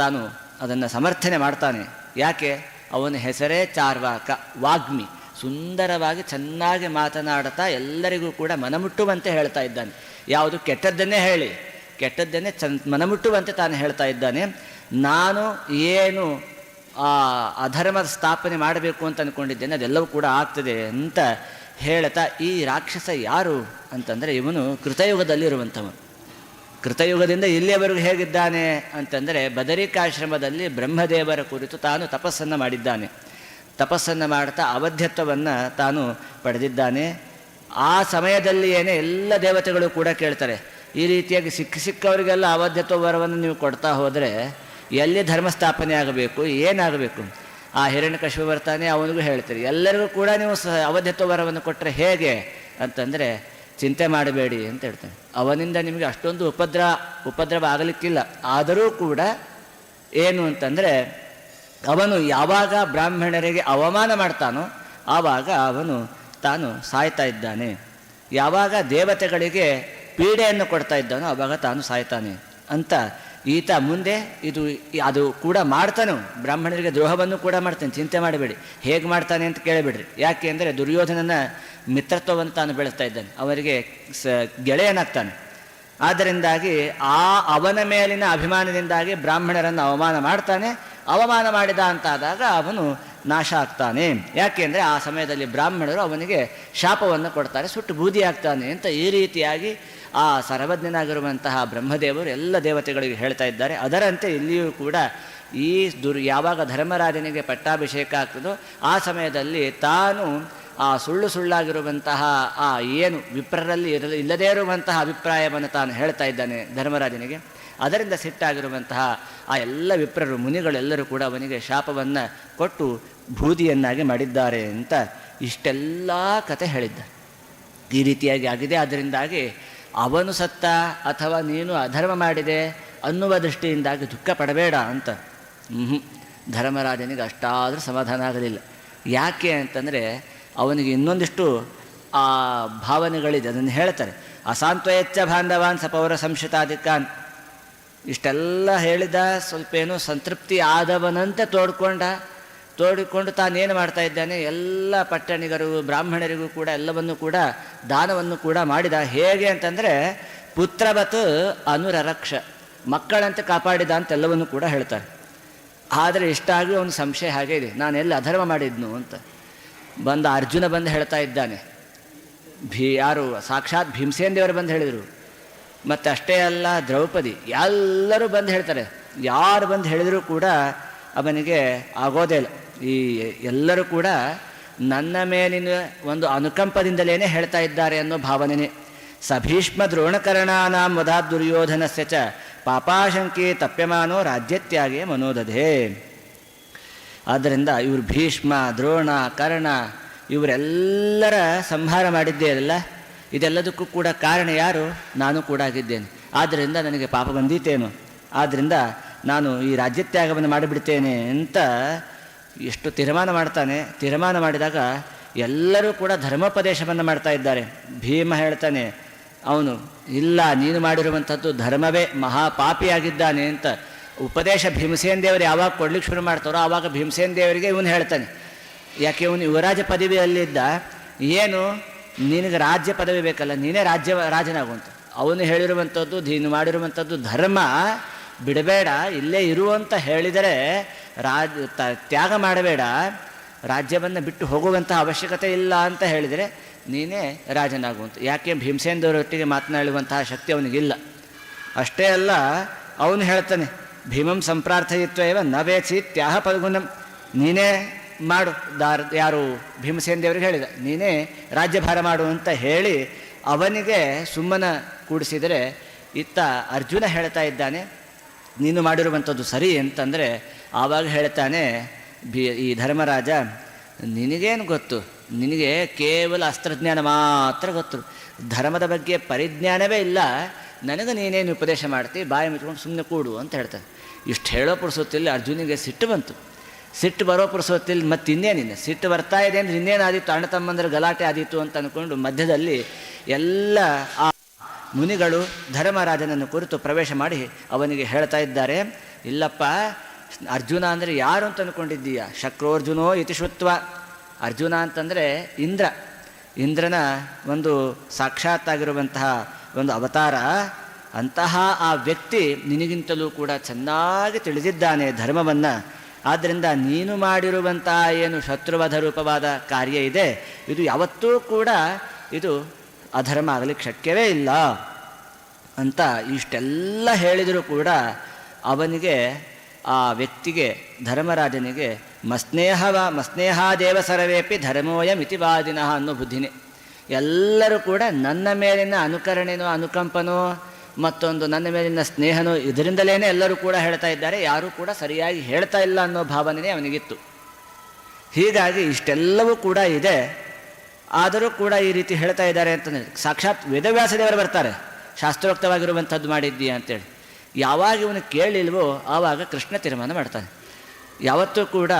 ತಾನು ಅದನ್ನು ಸಮರ್ಥನೆ ಮಾಡ್ತಾನೆ. ಯಾಕೆ? ಅವನ ಹೆಸರೇ ಚಾರ್ವಾಕ, ವಾಗ್ಮಿ. ಸುಂದರವಾಗಿ ಚೆನ್ನಾಗಿ ಮಾತನಾಡುತ್ತಾ ಎಲ್ಲರಿಗೂ ಕೂಡ ಮನಮುಟ್ಟುವಂತೆ ಹೇಳ್ತಾ ಇದ್ದಾನೆ. ಯಾವುದು ಕೆಟ್ಟದ್ದನ್ನೇ ಹೇಳಿ ಕೆಟ್ಟದ್ದನ್ನೇ ಚಂದ ಮನಮುಟ್ಟುವಂತೆ ತಾನು ಹೇಳ್ತಾ ಇದ್ದಾನೆ. ನಾನು ಏನು ಆ ಅಧರ್ಮದ ಸ್ಥಾಪನೆ ಮಾಡಬೇಕು ಅಂತ ಅಂದ್ಕೊಂಡಿದ್ದೇನೆ ಅದೆಲ್ಲವೂ ಕೂಡ ಆಗ್ತದೆ ಅಂತ ಹೇಳ್ತಾ ಈ ರಾಕ್ಷಸ ಯಾರು ಅಂತಂದರೆ ಇವನು ಕೃತಯುಗದಲ್ಲಿರುವಂಥವನು. ಕೃತಯುಗದಿಂದ ಇಲ್ಲಿಯವರೆಗೂ ಹೇಗಿದ್ದಾನೆ ಅಂತಂದರೆ ಬದರಿಕಾಶ್ರಮದಲ್ಲಿ ಬ್ರಹ್ಮದೇವರ ಕುರಿತು ತಾನು ತಪಸ್ಸನ್ನು ಮಾಡಿದ್ದಾನೆ. ತಪಸ್ಸನ್ನು ಮಾಡ್ತಾ ಅವಧ್ಯತ್ವವನ್ನು ತಾನು ಪಡೆದಿದ್ದಾನೆ. ಆ ಸಮಯದಲ್ಲಿ ಏನೇ ಎಲ್ಲ ದೇವತೆಗಳು ಕೂಡ ಕೇಳ್ತಾರೆ ಈ ರೀತಿಯಾಗಿ ಸಿಕ್ಕ ಸಿಕ್ಕವರಿಗೆಲ್ಲ ಅವಧ್ಯತ್ವ ವರವನ್ನು ನೀವು ಕೊಡ್ತಾ ಹೋದರೆ ಎಲ್ಲಿ ಧರ್ಮ ಸ್ಥಾಪನೆ ಆಗಬೇಕು, ಏನಾಗಬೇಕು? ಆ ಹಿರಣ್ಯಕಶಿಪು ಬರ್ತಾನೆ, ಅವನಿಗೂ ಹೇಳ್ತೀರಿ. ಎಲ್ಲರಿಗೂ ಕೂಡ ನೀವು ಸ ಅವಧ್ಯತ್ವ ವರವನ್ನು ಕೊಟ್ಟರೆ ಹೇಗೆ ಅಂತಂದರೆ, ಚಿಂತೆ ಮಾಡಬೇಡಿ ಅಂತ ಹೇಳ್ತಾನೆ. ಅವನಿಂದ ನಿಮಗೆ ಅಷ್ಟೊಂದು ಉಪದ್ರ ಉಪದ್ರವ ಆಗಲಿಕ್ಕಿಲ್ಲ ಆದರೂ ಕೂಡ ಏನು ಅಂತಂದರೆ, ಅವನು ಯಾವಾಗ ಬ್ರಾಹ್ಮಣರಿಗೆ ಅವಮಾನ ಮಾಡ್ತಾನೋ, ಆವಾಗ ಅವನು ತಾನು ಸಾಯ್ತಾ ಇದ್ದಾನೆ. ಯಾವಾಗ ದೇವತೆಗಳಿಗೆ ಪೀಡೆಯನ್ನು ಕೊಡ್ತಾ ಇದ್ದಾನೋ ಅವಾಗ ತಾನು ಸಾಯ್ತಾನೆ ಅಂತ ಈತ ಮುಂದೆ ಇದು ಅದು ಕೂಡ ಮಾಡ್ತಾನು. ಬ್ರಾಹ್ಮಣರಿಗೆ ದ್ರೋಹವನ್ನು ಕೂಡ ಮಾಡ್ತಾನೆ. ಚಿಂತೆ ಮಾಡಬೇಡಿ. ಹೇಗೆ ಮಾಡ್ತಾನೆ ಅಂತ ಕೇಳಬೇಡ್ರಿ. ಯಾಕೆ ಅಂದರೆ ದುರ್ಯೋಧನನ ಮಿತ್ರತ್ವವನ್ನು ತಾನು ಬೆಳೆಸ್ತಾ ಇದ್ದಾನೆ. ಅವರಿಗೆ ಸ ಗೆಳೆಯನಾಗ್ತಾನೆ. ಆದ್ದರಿಂದಾಗಿ ಆ ಅವನ ಮೇಲಿನ ಅಭಿಮಾನದಿಂದಾಗಿ ಬ್ರಾಹ್ಮಣರನ್ನು ಅವಮಾನ ಮಾಡ್ತಾನೆ. ಅವಮಾನ ಮಾಡಿದ ಅಂತಾದಾಗ ಅವನು ನಾಶ ಆಗ್ತಾನೆ. ಯಾಕೆಂದರೆ ಆ ಸಮಯದಲ್ಲಿ ಬ್ರಾಹ್ಮಣರು ಅವನಿಗೆ ಶಾಪವನ್ನು ಕೊಡ್ತಾರೆ. ಸುಟ್ಟು ಬೂದಿ ಆಗ್ತಾನೆ ಅಂತ ಈ ರೀತಿಯಾಗಿ ಆ ಸರ್ವಜ್ಞನಾಗಿರುವಂತಹ ಬ್ರಹ್ಮದೇವರು ಎಲ್ಲ ದೇವತೆಗಳಿಗೆ ಹೇಳ್ತಾ ಇದ್ದಾರೆ. ಅದರಂತೆ ಇಲ್ಲಿಯೂ ಕೂಡ ಈ ದುರ್, ಯಾವಾಗ ಧರ್ಮರಾಜನಿಗೆ ಪಟ್ಟಾಭಿಷೇಕ ಆಗ್ತದೋ ಆ ಸಮಯದಲ್ಲಿ ತಾನು ಆ ಸುಳ್ಳು ಸುಳ್ಳಾಗಿರುವಂತಹ ಆ ಏನು ವಿಪ್ರರಲ್ಲಿ ಇರಲು, ಇಲ್ಲದೇ ಇರುವಂತಹ ಅಭಿಪ್ರಾಯವನ್ನು ತಾನು ಹೇಳ್ತಾ ಇದ್ದಾನೆ ಧರ್ಮರಾಜನಿಗೆ. ಅದರಿಂದ ಸಿಟ್ಟಾಗಿರುವಂತಹ ಆ ಎಲ್ಲ ವಿಪ್ರರು, ಮುನಿಗಳೆಲ್ಲರೂ ಕೂಡ ಅವನಿಗೆ ಶಾಪವನ್ನು ಕೊಟ್ಟು ಬೂದಿಯನ್ನಾಗಿ ಮಾಡಿದ್ದಾರೆ ಅಂತ ಇಷ್ಟೆಲ್ಲ ಕತೆ ಹೇಳಿದ್ದ ಈ ರೀತಿಯಾಗಿ ಆಗಿದೆ. ಅದರಿಂದಾಗಿ ಅವನು ಸತ್ತ ಅಥವಾ ನೀನು ಅಧರ್ಮ ಮಾಡಿದೆ ಅನ್ನುವ ದೃಷ್ಟಿಯಿಂದಾಗಿ ದುಃಖ ಪಡಬೇಡ ಅಂತ. ಹ್ಞೂ ಧರ್ಮರಾಜನಿಗೆ ಅಷ್ಟಾದರೂ ಸಮಾಧಾನ ಆಗಲಿಲ್ಲ. ಯಾಕೆ ಅಂತಂದರೆ ಅವನಿಗೆ ಇನ್ನೊಂದಿಷ್ಟು ಆ ಭಾವನೆಗಳಿದೆ. ಅದನ್ನು ಹೇಳ್ತಾರೆ. ಅಸಾಂತ್ವಯಚ್ಚ ಬಾಂಧವಾನ್ ಸಪೌರ ಸಂಶಿತಾಧಿಕಾನ್ ಇಷ್ಟೆಲ್ಲ ಹೇಳಿದ ಸ್ವಲ್ಪ ಏನೋ ಸಂತೃಪ್ತಿ ಆದವನಂತೆ ತೋಡ್ಕೊಂಡ ತೋಡಿಕೊಂಡು ತಾನೇನು ಮಾಡ್ತಾ ಇದ್ದಾನೆ, ಎಲ್ಲ ಪಟ್ಟಣಿಗರು, ಬ್ರಾಹ್ಮಣರಿಗೂ ಕೂಡ, ಎಲ್ಲವನ್ನು ಕೂಡ, ದಾನವನ್ನು ಕೂಡ ಮಾಡಿದ. ಹೇಗೆ ಅಂತಂದರೆ ಪುತ್ರವತ್ ಅನುರರಕ್ಷ ಮಕ್ಕಳಂತೆ ಕಾಪಾಡಿದ ಅಂತೆಲ್ಲವನ್ನು ಕೂಡ ಹೇಳ್ತಾರೆ. ಆದರೆ ಇಷ್ಟಾಗಿ ಅವನು ಸಂಶಯ ಹಾಗೆ ಇದೆ. ನಾನು ಎಲ್ಲಿ ಅಧರ್ಮ ಮಾಡಿದ್ನು ಅಂತ. ಬಂದ ಅರ್ಜುನ ಬಂದು ಹೇಳ್ತಾ ಇದ್ದಾನೆ. ಭೀ, ಯಾರು, ಸಾಕ್ಷಾತ್ ಭೀಮಸೇನ್ ದೇವರು ಬಂದು ಹೇಳಿದರು. ಮತ್ತು ಅಷ್ಟೇ ಅಲ್ಲ, ದ್ರೌಪದಿ, ಎಲ್ಲರೂ ಬಂದು ಹೇಳ್ತಾರೆ. ಯಾರು ಬಂದು ಹೇಳಿದರೂ ಕೂಡ ಅವನಿಗೆ ಆಗೋದೇ ಇಲ್ಲ. ಈ ಎಲ್ಲರೂ ಕೂಡ ನನ್ನ ಮೇಲಿನ ಒಂದು ಅನುಕಂಪದಿಂದಲೇ ಹೇಳ್ತಾ ಇದ್ದಾರೆ ಅನ್ನೋ ಭಾವನೆ ಸಭೀಷ್ಮ ದ್ರೋಣಕರ್ಣಾನಾಂ ವಧಾ ದುರ್ಯೋಧನಸ್ಯ ಚ ಪಾಪಾಶಂಕೆ ತಪ್ಯಮಾನೋ ರಾಜ್ಯತ್ಯಾಗೆ ಮನೋದಧೆ. ಆದ್ದರಿಂದ ಇವರು ಭೀಷ್ಮ, ದ್ರೋಣ, ಕರ್ಣ ಇವರೆಲ್ಲರ ಸಂಹಾರ ಮಾಡಿದ್ದೇ ಅಲ್ಲ ಇದೆಲ್ಲದಕ್ಕೂ ಕೂಡ ಕಾರಣ ಯಾರು? ನಾನು ಕೂಡ ಆಗಿದ್ದೇನೆ. ಆದ್ದರಿಂದ ನನಗೆ ಪಾಪ ಬಂದೀತೇನು. ಆದ್ದರಿಂದ ನಾನು ಈ ರಾಜ್ಯತ್ಯಾಗವನ್ನು ಮಾಡಿಬಿಡ್ತೇನೆ ಅಂತ ಎಷ್ಟು ತೀರ್ಮಾನ ಮಾಡ್ತಾನೆ, ತೀರ್ಮಾನ ಮಾಡಿದಾಗ ಎಲ್ಲರೂ ಕೂಡ ಧರ್ಮೋಪದೇಶವನ್ನು ಮಾಡ್ತಾ ಇದ್ದಾರೆ. ಭೀಮ ಹೇಳ್ತಾನೆ, ಅವನು, ಇಲ್ಲ, ನೀನು ಮಾಡಿರುವಂಥದ್ದು ಧರ್ಮವೇ, ಮಹಾಪಾಪಿಯಾಗಿದ್ದಾನೆ ಅಂತ ಉಪದೇಶ ಭೀಮಸೇನ್ ದೇವರು ಯಾವಾಗ ಕೊಡ್ಲಿಕ್ಕೆ ಶುರು ಮಾಡ್ತಾರೋ ಆವಾಗ ಭೀಮಸೇನ್ ದೇವರಿಗೆ ಇವನು ಹೇಳ್ತಾನೆ. ಯಾಕೆ, ಇವನು ಯುವರಾಜ ಪದವಿಯಲ್ಲಿದ್ದ, ಏನು, ನಿನಗೆ ರಾಜ್ಯ ಪದವಿ ಬೇಕಲ್ಲ, ನೀನೇ ರಾಜ್ಯ ರಾಜನಾಗುವಂತ ಅವನು ಹೇಳಿರುವಂಥದ್ದು, ನೀನು ಮಾಡಿರುವಂಥದ್ದು ಧರ್ಮ, ಬಿಡಬೇಡ, ಇಲ್ಲೇ ಇರುವಂತ ಹೇಳಿದರೆ ರಾಜ ತ್ಯಾಗ ಮಾಡಬೇಡ. ರಾಜ್ಯವನ್ನು ಬಿಟ್ಟು ಹೋಗುವಂಥ ಅವಶ್ಯಕತೆ ಇಲ್ಲ ಅಂತ ಹೇಳಿದರೆ ನೀನೇ ರಾಜನಾಗುವಂತ ಯಾಕೆ ಭೀಮಸೇನ್ ದೇವರೊಟ್ಟಿಗೆ ಮಾತನಾಡುವಂತಹ ಶಕ್ತಿ ಅವನಿಗಿಲ್ಲ. ಅಷ್ಟೇ ಅಲ್ಲ, ಅವನು ಹೇಳ್ತಾನೆ, ಭೀಮಂ ಸಂಪ್ರಾರ್ಥಯಿತ್ವ ಇವ ನವೇಸಿ ತ್ಯಾಹ ಪಲ್ಗುಣಂ ನೀನೇ ಮಾಡು, ದಾರ್, ಯಾರು ಭೀಮಸೇನ ದೇವರಿಗೆ ಹೇಳಿದ, ನೀನೇ ರಾಜ್ಯಭಾರ ಮಾಡು ಅಂತ ಹೇಳಿ ಅವನಿಗೆ ಸುಮ್ಮನ ಕೂಡಿಸಿದರೆ ಇತ್ತ ಅರ್ಜುನ ಹೇಳ್ತಾ ಇದ್ದಾನೆ, ನೀನು ಮಾಡಿರುವಂಥದ್ದು ಸರಿ ಅಂತಂದರೆ ಆವಾಗ ಹೇಳ್ತಾನೆ, ಬಿ, ಈ ಧರ್ಮರಾಜ, ನಿನಗೇನು ಗೊತ್ತು? ನಿನಗೆ ಕೇವಲ ಅಸ್ತ್ರಜ್ಞಾನ ಮಾತ್ರ ಗೊತ್ತು. ಧರ್ಮದ ಬಗ್ಗೆ ಪರಿಜ್ಞಾನವೇ ಇಲ್ಲ. ನನಗೆ ನೀನೇನು ಉಪದೇಶ ಮಾಡ್ತಿ? ಬಾಯಿ ಮುಚ್ಕೊಂಡು ಸುಮ್ಮನೆ ಕೂಡು ಅಂತ ಹೇಳ್ತಾನೆ. ಇಷ್ಟು ಹೇಳೋ ಪುರುಸೊತ್ತಿಲ್ಲಿ ಅರ್ಜುನಿಗೆ ಸಿಟ್ಟು ಬಂತು. ಸಿಟ್ಟು ಬರೋ ಪುರುಸೊತ್ತಿಲ್ಲಿ ಮತ್ತೆ ಇನ್ನೇನಿಲ್ಲ ಸಿಟ್ಟು ಬರ್ತಾ ಇದೆ ಅಂದರೆ ಇನ್ನೇನಾದೀತು? ಅಣ್ಣ ತಮ್ಮಂದ್ರ ಗಲಾಟೆ ಆದೀತು ಅಂತ ಅಂದ್ಕೊಂಡು ಮಧ್ಯದಲ್ಲಿ ಎಲ್ಲ ಆ ಮುನಿಗಳು ಧರ್ಮರಾಜನನ್ನು ಕುರಿತು ಪ್ರವೇಶ ಮಾಡಿ ಅವನಿಗೆ ಹೇಳ್ತಾ ಇದ್ದಾರೆ, ಇಲ್ಲಪ್ಪ ಅರ್ಜುನ ಅಂದರೆ ಯಾರು ಅಂತ ಅಂದ್ಕೊಂಡಿದ್ದೀಯ ಶಕ್ರೋರ್ಜುನೋ ಯತಿಶುತ್ವ ಅರ್ಜುನ ಅಂತಂದರೆ ಇಂದ್ರ. ಇಂದ್ರನ ಒಂದು ಸಾಕ್ಷಾತ್ತಾಗಿರುವಂತಹ ಒಂದು ಅವತಾರ. ಅಂತಹ ಆ ವ್ಯಕ್ತಿ ನಿನಗಿಂತಲೂ ಕೂಡ ಚೆನ್ನಾಗಿ ತಿಳಿದಿದ್ದಾನೆ ಧರ್ಮವನ್ನು. ಆದ್ದರಿಂದ ನೀನು ಮಾಡಿರುವಂತಹ ಏನು ಶತ್ರುವಧ ರೂಪವಾದ ಕಾರ್ಯ ಇದೆ, ಇದು ಯಾವತ್ತೂ ಕೂಡ ಇದು ಅಧರ್ಮ ಆಗಲಿಕ್ಕೆ ಶಕ್ಯವೇ ಇಲ್ಲ ಅಂತ ಇಷ್ಟೆಲ್ಲ ಹೇಳಿದರೂ ಕೂಡ ಅವನಿಗೆ ಆ ವ್ಯಕ್ತಿಗೆ, ಧರ್ಮರಾಜನಿಗೆ, ಮಸ್ನೇಹವ, ಮಸ್ನೇಹಾದೇವ ಸರ್ವೇಪಿ ಧರ್ಮೋಯಂ ಇತಿವಾದಿನಃ ಅನ್ನೋ ಬುದ್ಧಿನೇ. ಎಲ್ಲರೂ ಕೂಡ ನನ್ನ ಮೇಲಿನ ಅನುಕರಣೆನೋ, ಅನುಕಂಪನೋ, ಮತ್ತೊಂದು ನನ್ನ ಮೇಲಿನ ಸ್ನೇಹನೋ ಇದರಿಂದಲೇ ಎಲ್ಲರೂ ಕೂಡ ಹೇಳ್ತಾ ಇದ್ದಾರೆ. ಯಾರೂ ಕೂಡ ಸರಿಯಾಗಿ ಹೇಳ್ತಾ ಇಲ್ಲ ಅನ್ನೋ ಭಾವನೆಯೇ ಅವನಿಗಿತ್ತು. ಹೀಗಾಗಿ ಇಷ್ಟೆಲ್ಲವೂ ಕೂಡ ಇದೆ. ಆದರೂ ಕೂಡ ಈ ರೀತಿ ಹೇಳ್ತಾ ಇದ್ದಾರೆ ಅಂತಂದರೆ, ಸಾಕ್ಷಾತ್ ವೇದವ್ಯಾಸ ದೇವರು ಬರ್ತಾರೆ, ಶಾಸ್ತ್ರೋಕ್ತವಾಗಿರುವಂಥದ್ದು ಮಾಡಿದ್ದೀಯ ಅಂತೇಳಿ. ಯಾವಾಗ ಇವನು ಕೇಳಿಲ್ವೋ ಆವಾಗ ಕೃಷ್ಣ ತೀರ್ಮಾನ ಮಾಡ್ತಾನೆ. ಯಾವತ್ತೂ ಕೂಡ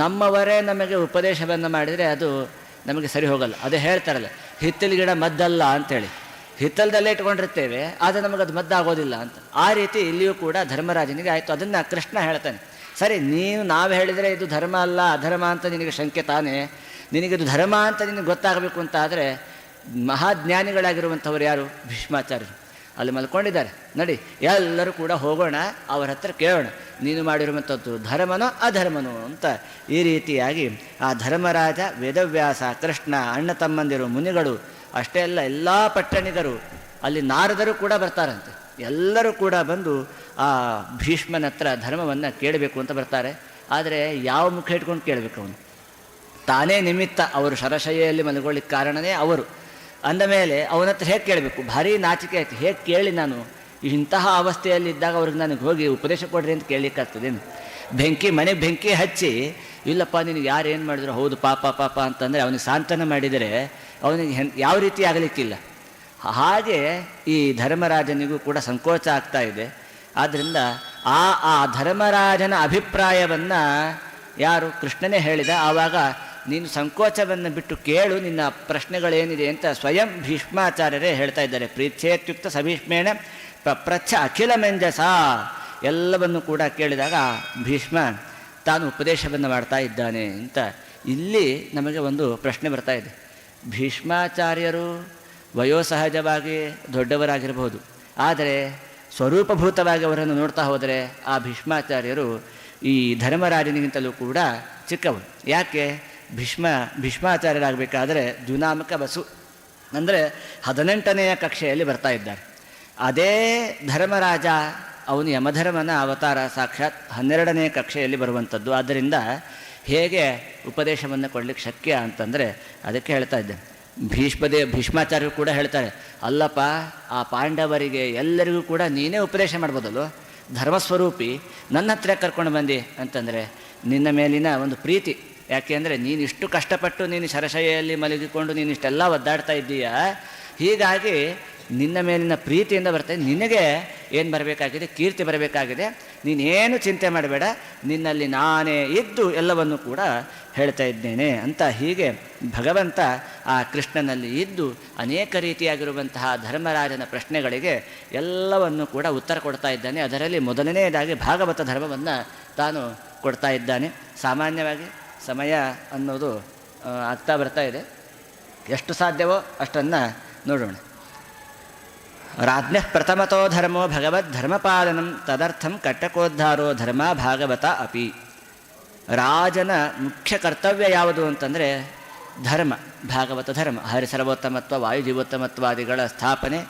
ನಮ್ಮವರೇ ನಮಗೆ ಉಪದೇಶವನ್ನು ಮಾಡಿದರೆ ಅದು ನಮಗೆ ಸರಿ ಹೋಗಲ್ಲ. ಅದು ಹೇಳ್ತಾರಲ್ಲ, ಹಿತ್ತಲ ಗಿಡ ಮದ್ದಲ್ಲ ಅಂತೇಳಿ. ಹಿತ್ತಲದಲ್ಲೇ ಇಟ್ಕೊಂಡಿರ್ತೇವೆ, ಆದರೆ ನಮಗದು ಮದ್ದಾಗೋದಿಲ್ಲ ಅಂತ. ಆ ರೀತಿ ಇಲ್ಲಿಯೂ ಕೂಡ ಧರ್ಮರಾಜನಿಗೆ ಆಯಿತು. ಅದನ್ನು ಕೃಷ್ಣ ಹೇಳ್ತಾನೆ. ಸರಿ, ನೀನು ನಾವು ಹೇಳಿದರೆ ಇದು ಧರ್ಮ ಅಲ್ಲ, ಅಧರ್ಮ ಅಂತ ನಿನಗೆ ಶಂಕೆ ತಾನೇ. ನಿನಗಿದು ಧರ್ಮ ಅಂತ ನಿನಗೆ ಗೊತ್ತಾಗಬೇಕು ಅಂತ ಆದರೆ ಮಹಾಜ್ಞಾನಿಗಳಾಗಿರುವಂಥವ್ರು ಯಾರು? ಭೀಷ್ಮಾಚಾರ್ಯರು. ಅಲ್ಲಿ ಮಲ್ಕೊಂಡಿದ್ದಾರೆ. ನಡಿ, ಎಲ್ಲರೂ ಕೂಡ ಹೋಗೋಣ, ಅವರ ಹತ್ರ ಕೇಳೋಣ. ನೀನು ಮಾಡಿರುವಂಥದ್ದು ಧರ್ಮನೋ ಅಧರ್ಮನೋ ಅಂತ ಈ ರೀತಿಯಾಗಿ ಆ ಧರ್ಮರಾಜ, ವೇದವ್ಯಾಸ, ಕೃಷ್ಣ, ಅಣ್ಣ ತಮ್ಮಂದಿರು, ಮುನಿಗಳು, ಅಷ್ಟೇ ಅಲ್ಲ, ಎಲ್ಲ ಪಟ್ಟಣಿಗರು, ಅಲ್ಲಿ ನಾರದರು ಕೂಡ ಬರ್ತಾರಂತೆ. ಎಲ್ಲರೂ ಕೂಡ ಬಂದು ಆ ಭೀಷ್ಮನ ಹತ್ರ ಧರ್ಮವನ್ನು ಕೇಳಬೇಕು ಅಂತ ಬರ್ತಾರೆ. ಆದರೆ ಯಾವ ಮುಖ ಇಟ್ಕೊಂಡು ಕೇಳಬೇಕು ಅವನು? ತಾನೇ ನಿಮಿತ್ತ ಅವರು ಶರಶಯ್ಯಲ್ಲಿ ಮಲಗೊಳ್ಳಿಕ್ಕೆ ಕಾರಣನೇ ಅವರು. ಅಂದ ಮೇಲೆ ಅವನ ಹತ್ರ ಹೇಗೆ ಕೇಳಬೇಕು? ಭಾರಿ ನಾಚಿಕೆ ಆಯ್ತು. ಹೇಗೆ ಕೇಳಿ ನಾನು? ಇಂತಹ ಅವಸ್ಥೆಯಲ್ಲಿದ್ದಾಗ ಅವ್ರಿಗೆ ನನಗೆ ಹೋಗಿ ಉಪದೇಶ ಕೊಡ್ರಿ ಅಂತ ಕೇಳಲಿಕ್ಕಾಗ್ತದೇನು ಬೆಂಕಿ, ಮನೆ ಬೆಂಕಿ ಹಚ್ಚಿ, ಇಲ್ಲಪ್ಪ ನಿನಗೆ ಯಾರು ಏನು ಮಾಡಿದ್ರು? ಹೌದು, ಪಾಪ ಪಾಪ ಅಂತಂದರೆ ಅವನಿಗೆ ಸಾಂತ್ವನ ಮಾಡಿದರೆ ಅವನಿಗೆ ಯಾವ ರೀತಿ ಆಗಲಿಕ್ಕಿಲ್ಲ. ಹಾಗೆ ಈ ಧರ್ಮರಾಜನಿಗೂ ಕೂಡ ಸಂಕೋಚ ಆಗ್ತಾ ಇದೆ. ಆದ್ದರಿಂದ ಆ ಆ ಧರ್ಮರಾಜನ ಅಭಿಪ್ರಾಯವನ್ನು ಯಾರು ಕೃಷ್ಣನೇ ಹೇಳಿದ, ಆವಾಗ ನೀನು ಸಂಕೋಚವನ್ನು ಬಿಟ್ಟು ಕೇಳು ನಿನ್ನ ಪ್ರಶ್ನೆಗಳೇನಿದೆ ಅಂತ ಸ್ವಯಂ ಭೀಷ್ಮಾಚಾರ್ಯರೇ ಹೇಳ್ತಾ ಇದ್ದಾರೆ. ಪ್ರೀತ್ಯೇತ್ಯುಕ್ತ ಸಭೀಷ್ಮೇಣ ಪ್ರಚ್ಛ ಅಖಿಲ ಮೆಂಜಸ. ಎಲ್ಲವನ್ನು ಕೂಡ ಕೇಳಿದಾಗ ಭೀಷ್ಮ ತಾನು ಉಪದೇಶವನ್ನು ಮಾಡ್ತಾ ಇದ್ದಾನೆ ಅಂತ ಇಲ್ಲಿ ನಮಗೆ ಒಂದು ಪ್ರಶ್ನೆ ಬರ್ತಾ ಇದೆ. ಭೀಷ್ಮಾಚಾರ್ಯರು ವಯೋಸಹಜವಾಗಿ ದೊಡ್ಡವರಾಗಿರಬಹುದು. ಆದರೆ ಸ್ವರೂಪಭೂತವಾಗಿ ಅವರನ್ನು ನೋಡ್ತಾ ಹೋದರೆ ಆ ಭೀಷ್ಮಾಚಾರ್ಯರು ಈ ಧರ್ಮರಾಜನಿಗಿಂತಲೂ ಕೂಡ ಚಿಕ್ಕವರು. ಯಾಕೆ? ಭೀಷ್ಮ, ಭೀಷ್ಮಾಚಾರ್ಯರಾಗಬೇಕಾದ್ರೆ ದ್ವಿನಾಮಕ ಬಸು ಅಂದರೆ ಹದಿನೆಂಟನೆಯ ಕಕ್ಷೆಯಲ್ಲಿ ಬರ್ತಾ ಇದ್ದಾರೆ. ಅದೇ ಧರ್ಮರಾಜ, ಅವನು ಯಮಧರ್ಮನ ಅವತಾರ, ಸಾಕ್ಷಾತ್ ಹನ್ನೆರಡನೇ ಕಕ್ಷೆಯಲ್ಲಿ ಬರುವಂಥದ್ದು. ಆದ್ದರಿಂದ ಹೇಗೆ ಉಪದೇಶವನ್ನು ಕೊಡಲಿಕ್ಕೆ ಶಕ್ಯ ಅಂತಂದರೆ ಅದಕ್ಕೆ ಹೇಳ್ತಾ ಇದ್ದೆ ಭೀಷ್ಮದೇ, ಭೀಷ್ಮಾಚಾರ್ಯರು ಕೂಡ ಹೇಳ್ತಾರೆ, ಅಲ್ಲಪ್ಪ, ಆ ಪಾಂಡವರಿಗೆ ಎಲ್ಲರಿಗೂ ಕೂಡ ನೀನೇ ಉಪದೇಶ ಮಾಡ್ಬೋದಲ್ವ? ಧರ್ಮಸ್ವರೂಪಿ, ನನ್ನ ಹತ್ರ ಕರ್ಕೊಂಡು ಬಂದಿ ಅಂತಂದರೆ ನಿನ್ನ ಮೇಲಿನ ಒಂದು ಪ್ರೀತಿ ಯಾಕೆ ಅಂದರೆ ನೀನು ಇಷ್ಟು ಕಷ್ಟಪಟ್ಟು ನೀನು ಶರಶಯಲ್ಲಿ ಮಲಗಿಕೊಂಡು ನೀನು ಇಷ್ಟೆಲ್ಲ ಒದ್ದಾಡ್ತಾ ಇದ್ದೀಯ? ಹೀಗಾಗಿ ನಿನ್ನ ಮೇಲಿನ ಪ್ರೀತಿಯಿಂದ ಬರ್ತದೆ ನಿನಗೆ ಏನು ಬರಬೇಕಾಗಿದೆ? ಕೀರ್ತಿ ಬರಬೇಕಾಗಿದೆ. ನೀನೇನು ಚಿಂತೆ ಮಾಡಬೇಡ. ನಿನ್ನಲ್ಲಿ ನಾನೇ ಇದ್ದು ಎಲ್ಲವನ್ನು ಕೂಡ ಹೇಳ್ತಾ ಇದ್ದೇನೆ ಅಂತ ಹೀಗೆ ಭಗವಂತ ಆ ಕೃಷ್ಣನಲ್ಲಿ ಇದ್ದು ಅನೇಕ ರೀತಿಯಾಗಿರುವಂತಹ ಧರ್ಮರಾಜನ ಪ್ರಶ್ನೆಗಳಿಗೆ ಎಲ್ಲವನ್ನು ಕೂಡ ಉತ್ತರ ಕೊಡ್ತಾ ಇದ್ದಾನೆ. ಅದರಲ್ಲಿ ಮೊದಲನೆಯದಾಗಿ ಭಾಗವತ ಧರ್ಮವನ್ನು ತಾನು ಕೊಡ್ತಾ ಇದ್ದಾನೆ. ಸಾಮಾನ್ಯವಾಗಿ ಸಮಯ ಅನ್ನೋದು ಆಗ್ತಾ ಬರ್ತಾ ಇದೆ. ಎಷ್ಟು ಸಾಧ್ಯವೋ ಅಷ್ಟನ್ನು ನೋಡೋಣ. ರಾಜ್ಞ ಪ್ರಥಮತೋ ಧರ್ಮೋ ಭಗವದ್ ಧರ್ಮಪಾಲನಂ, ತದರ್ಥಂ ಕಟ್ಟಕೋದ್ಧಾರೋ ಧರ್ಮ ಭಾಗವತ ಅಪಿ. ರಾಜನ ಮುಖ್ಯ ಕರ್ತವ್ಯ ಯಾವುದು ಅಂತಂದರೆ ಧರ್ಮ, ಭಾಗವತ ಧರ್ಮ ಹರಿಸರ್ವೋತ್ತಮತ್ವ ವಾಯುಜೀವೋತ್ತಮತ್ವಾದಿಗಳ ಸ್ಥಾಪನೆ.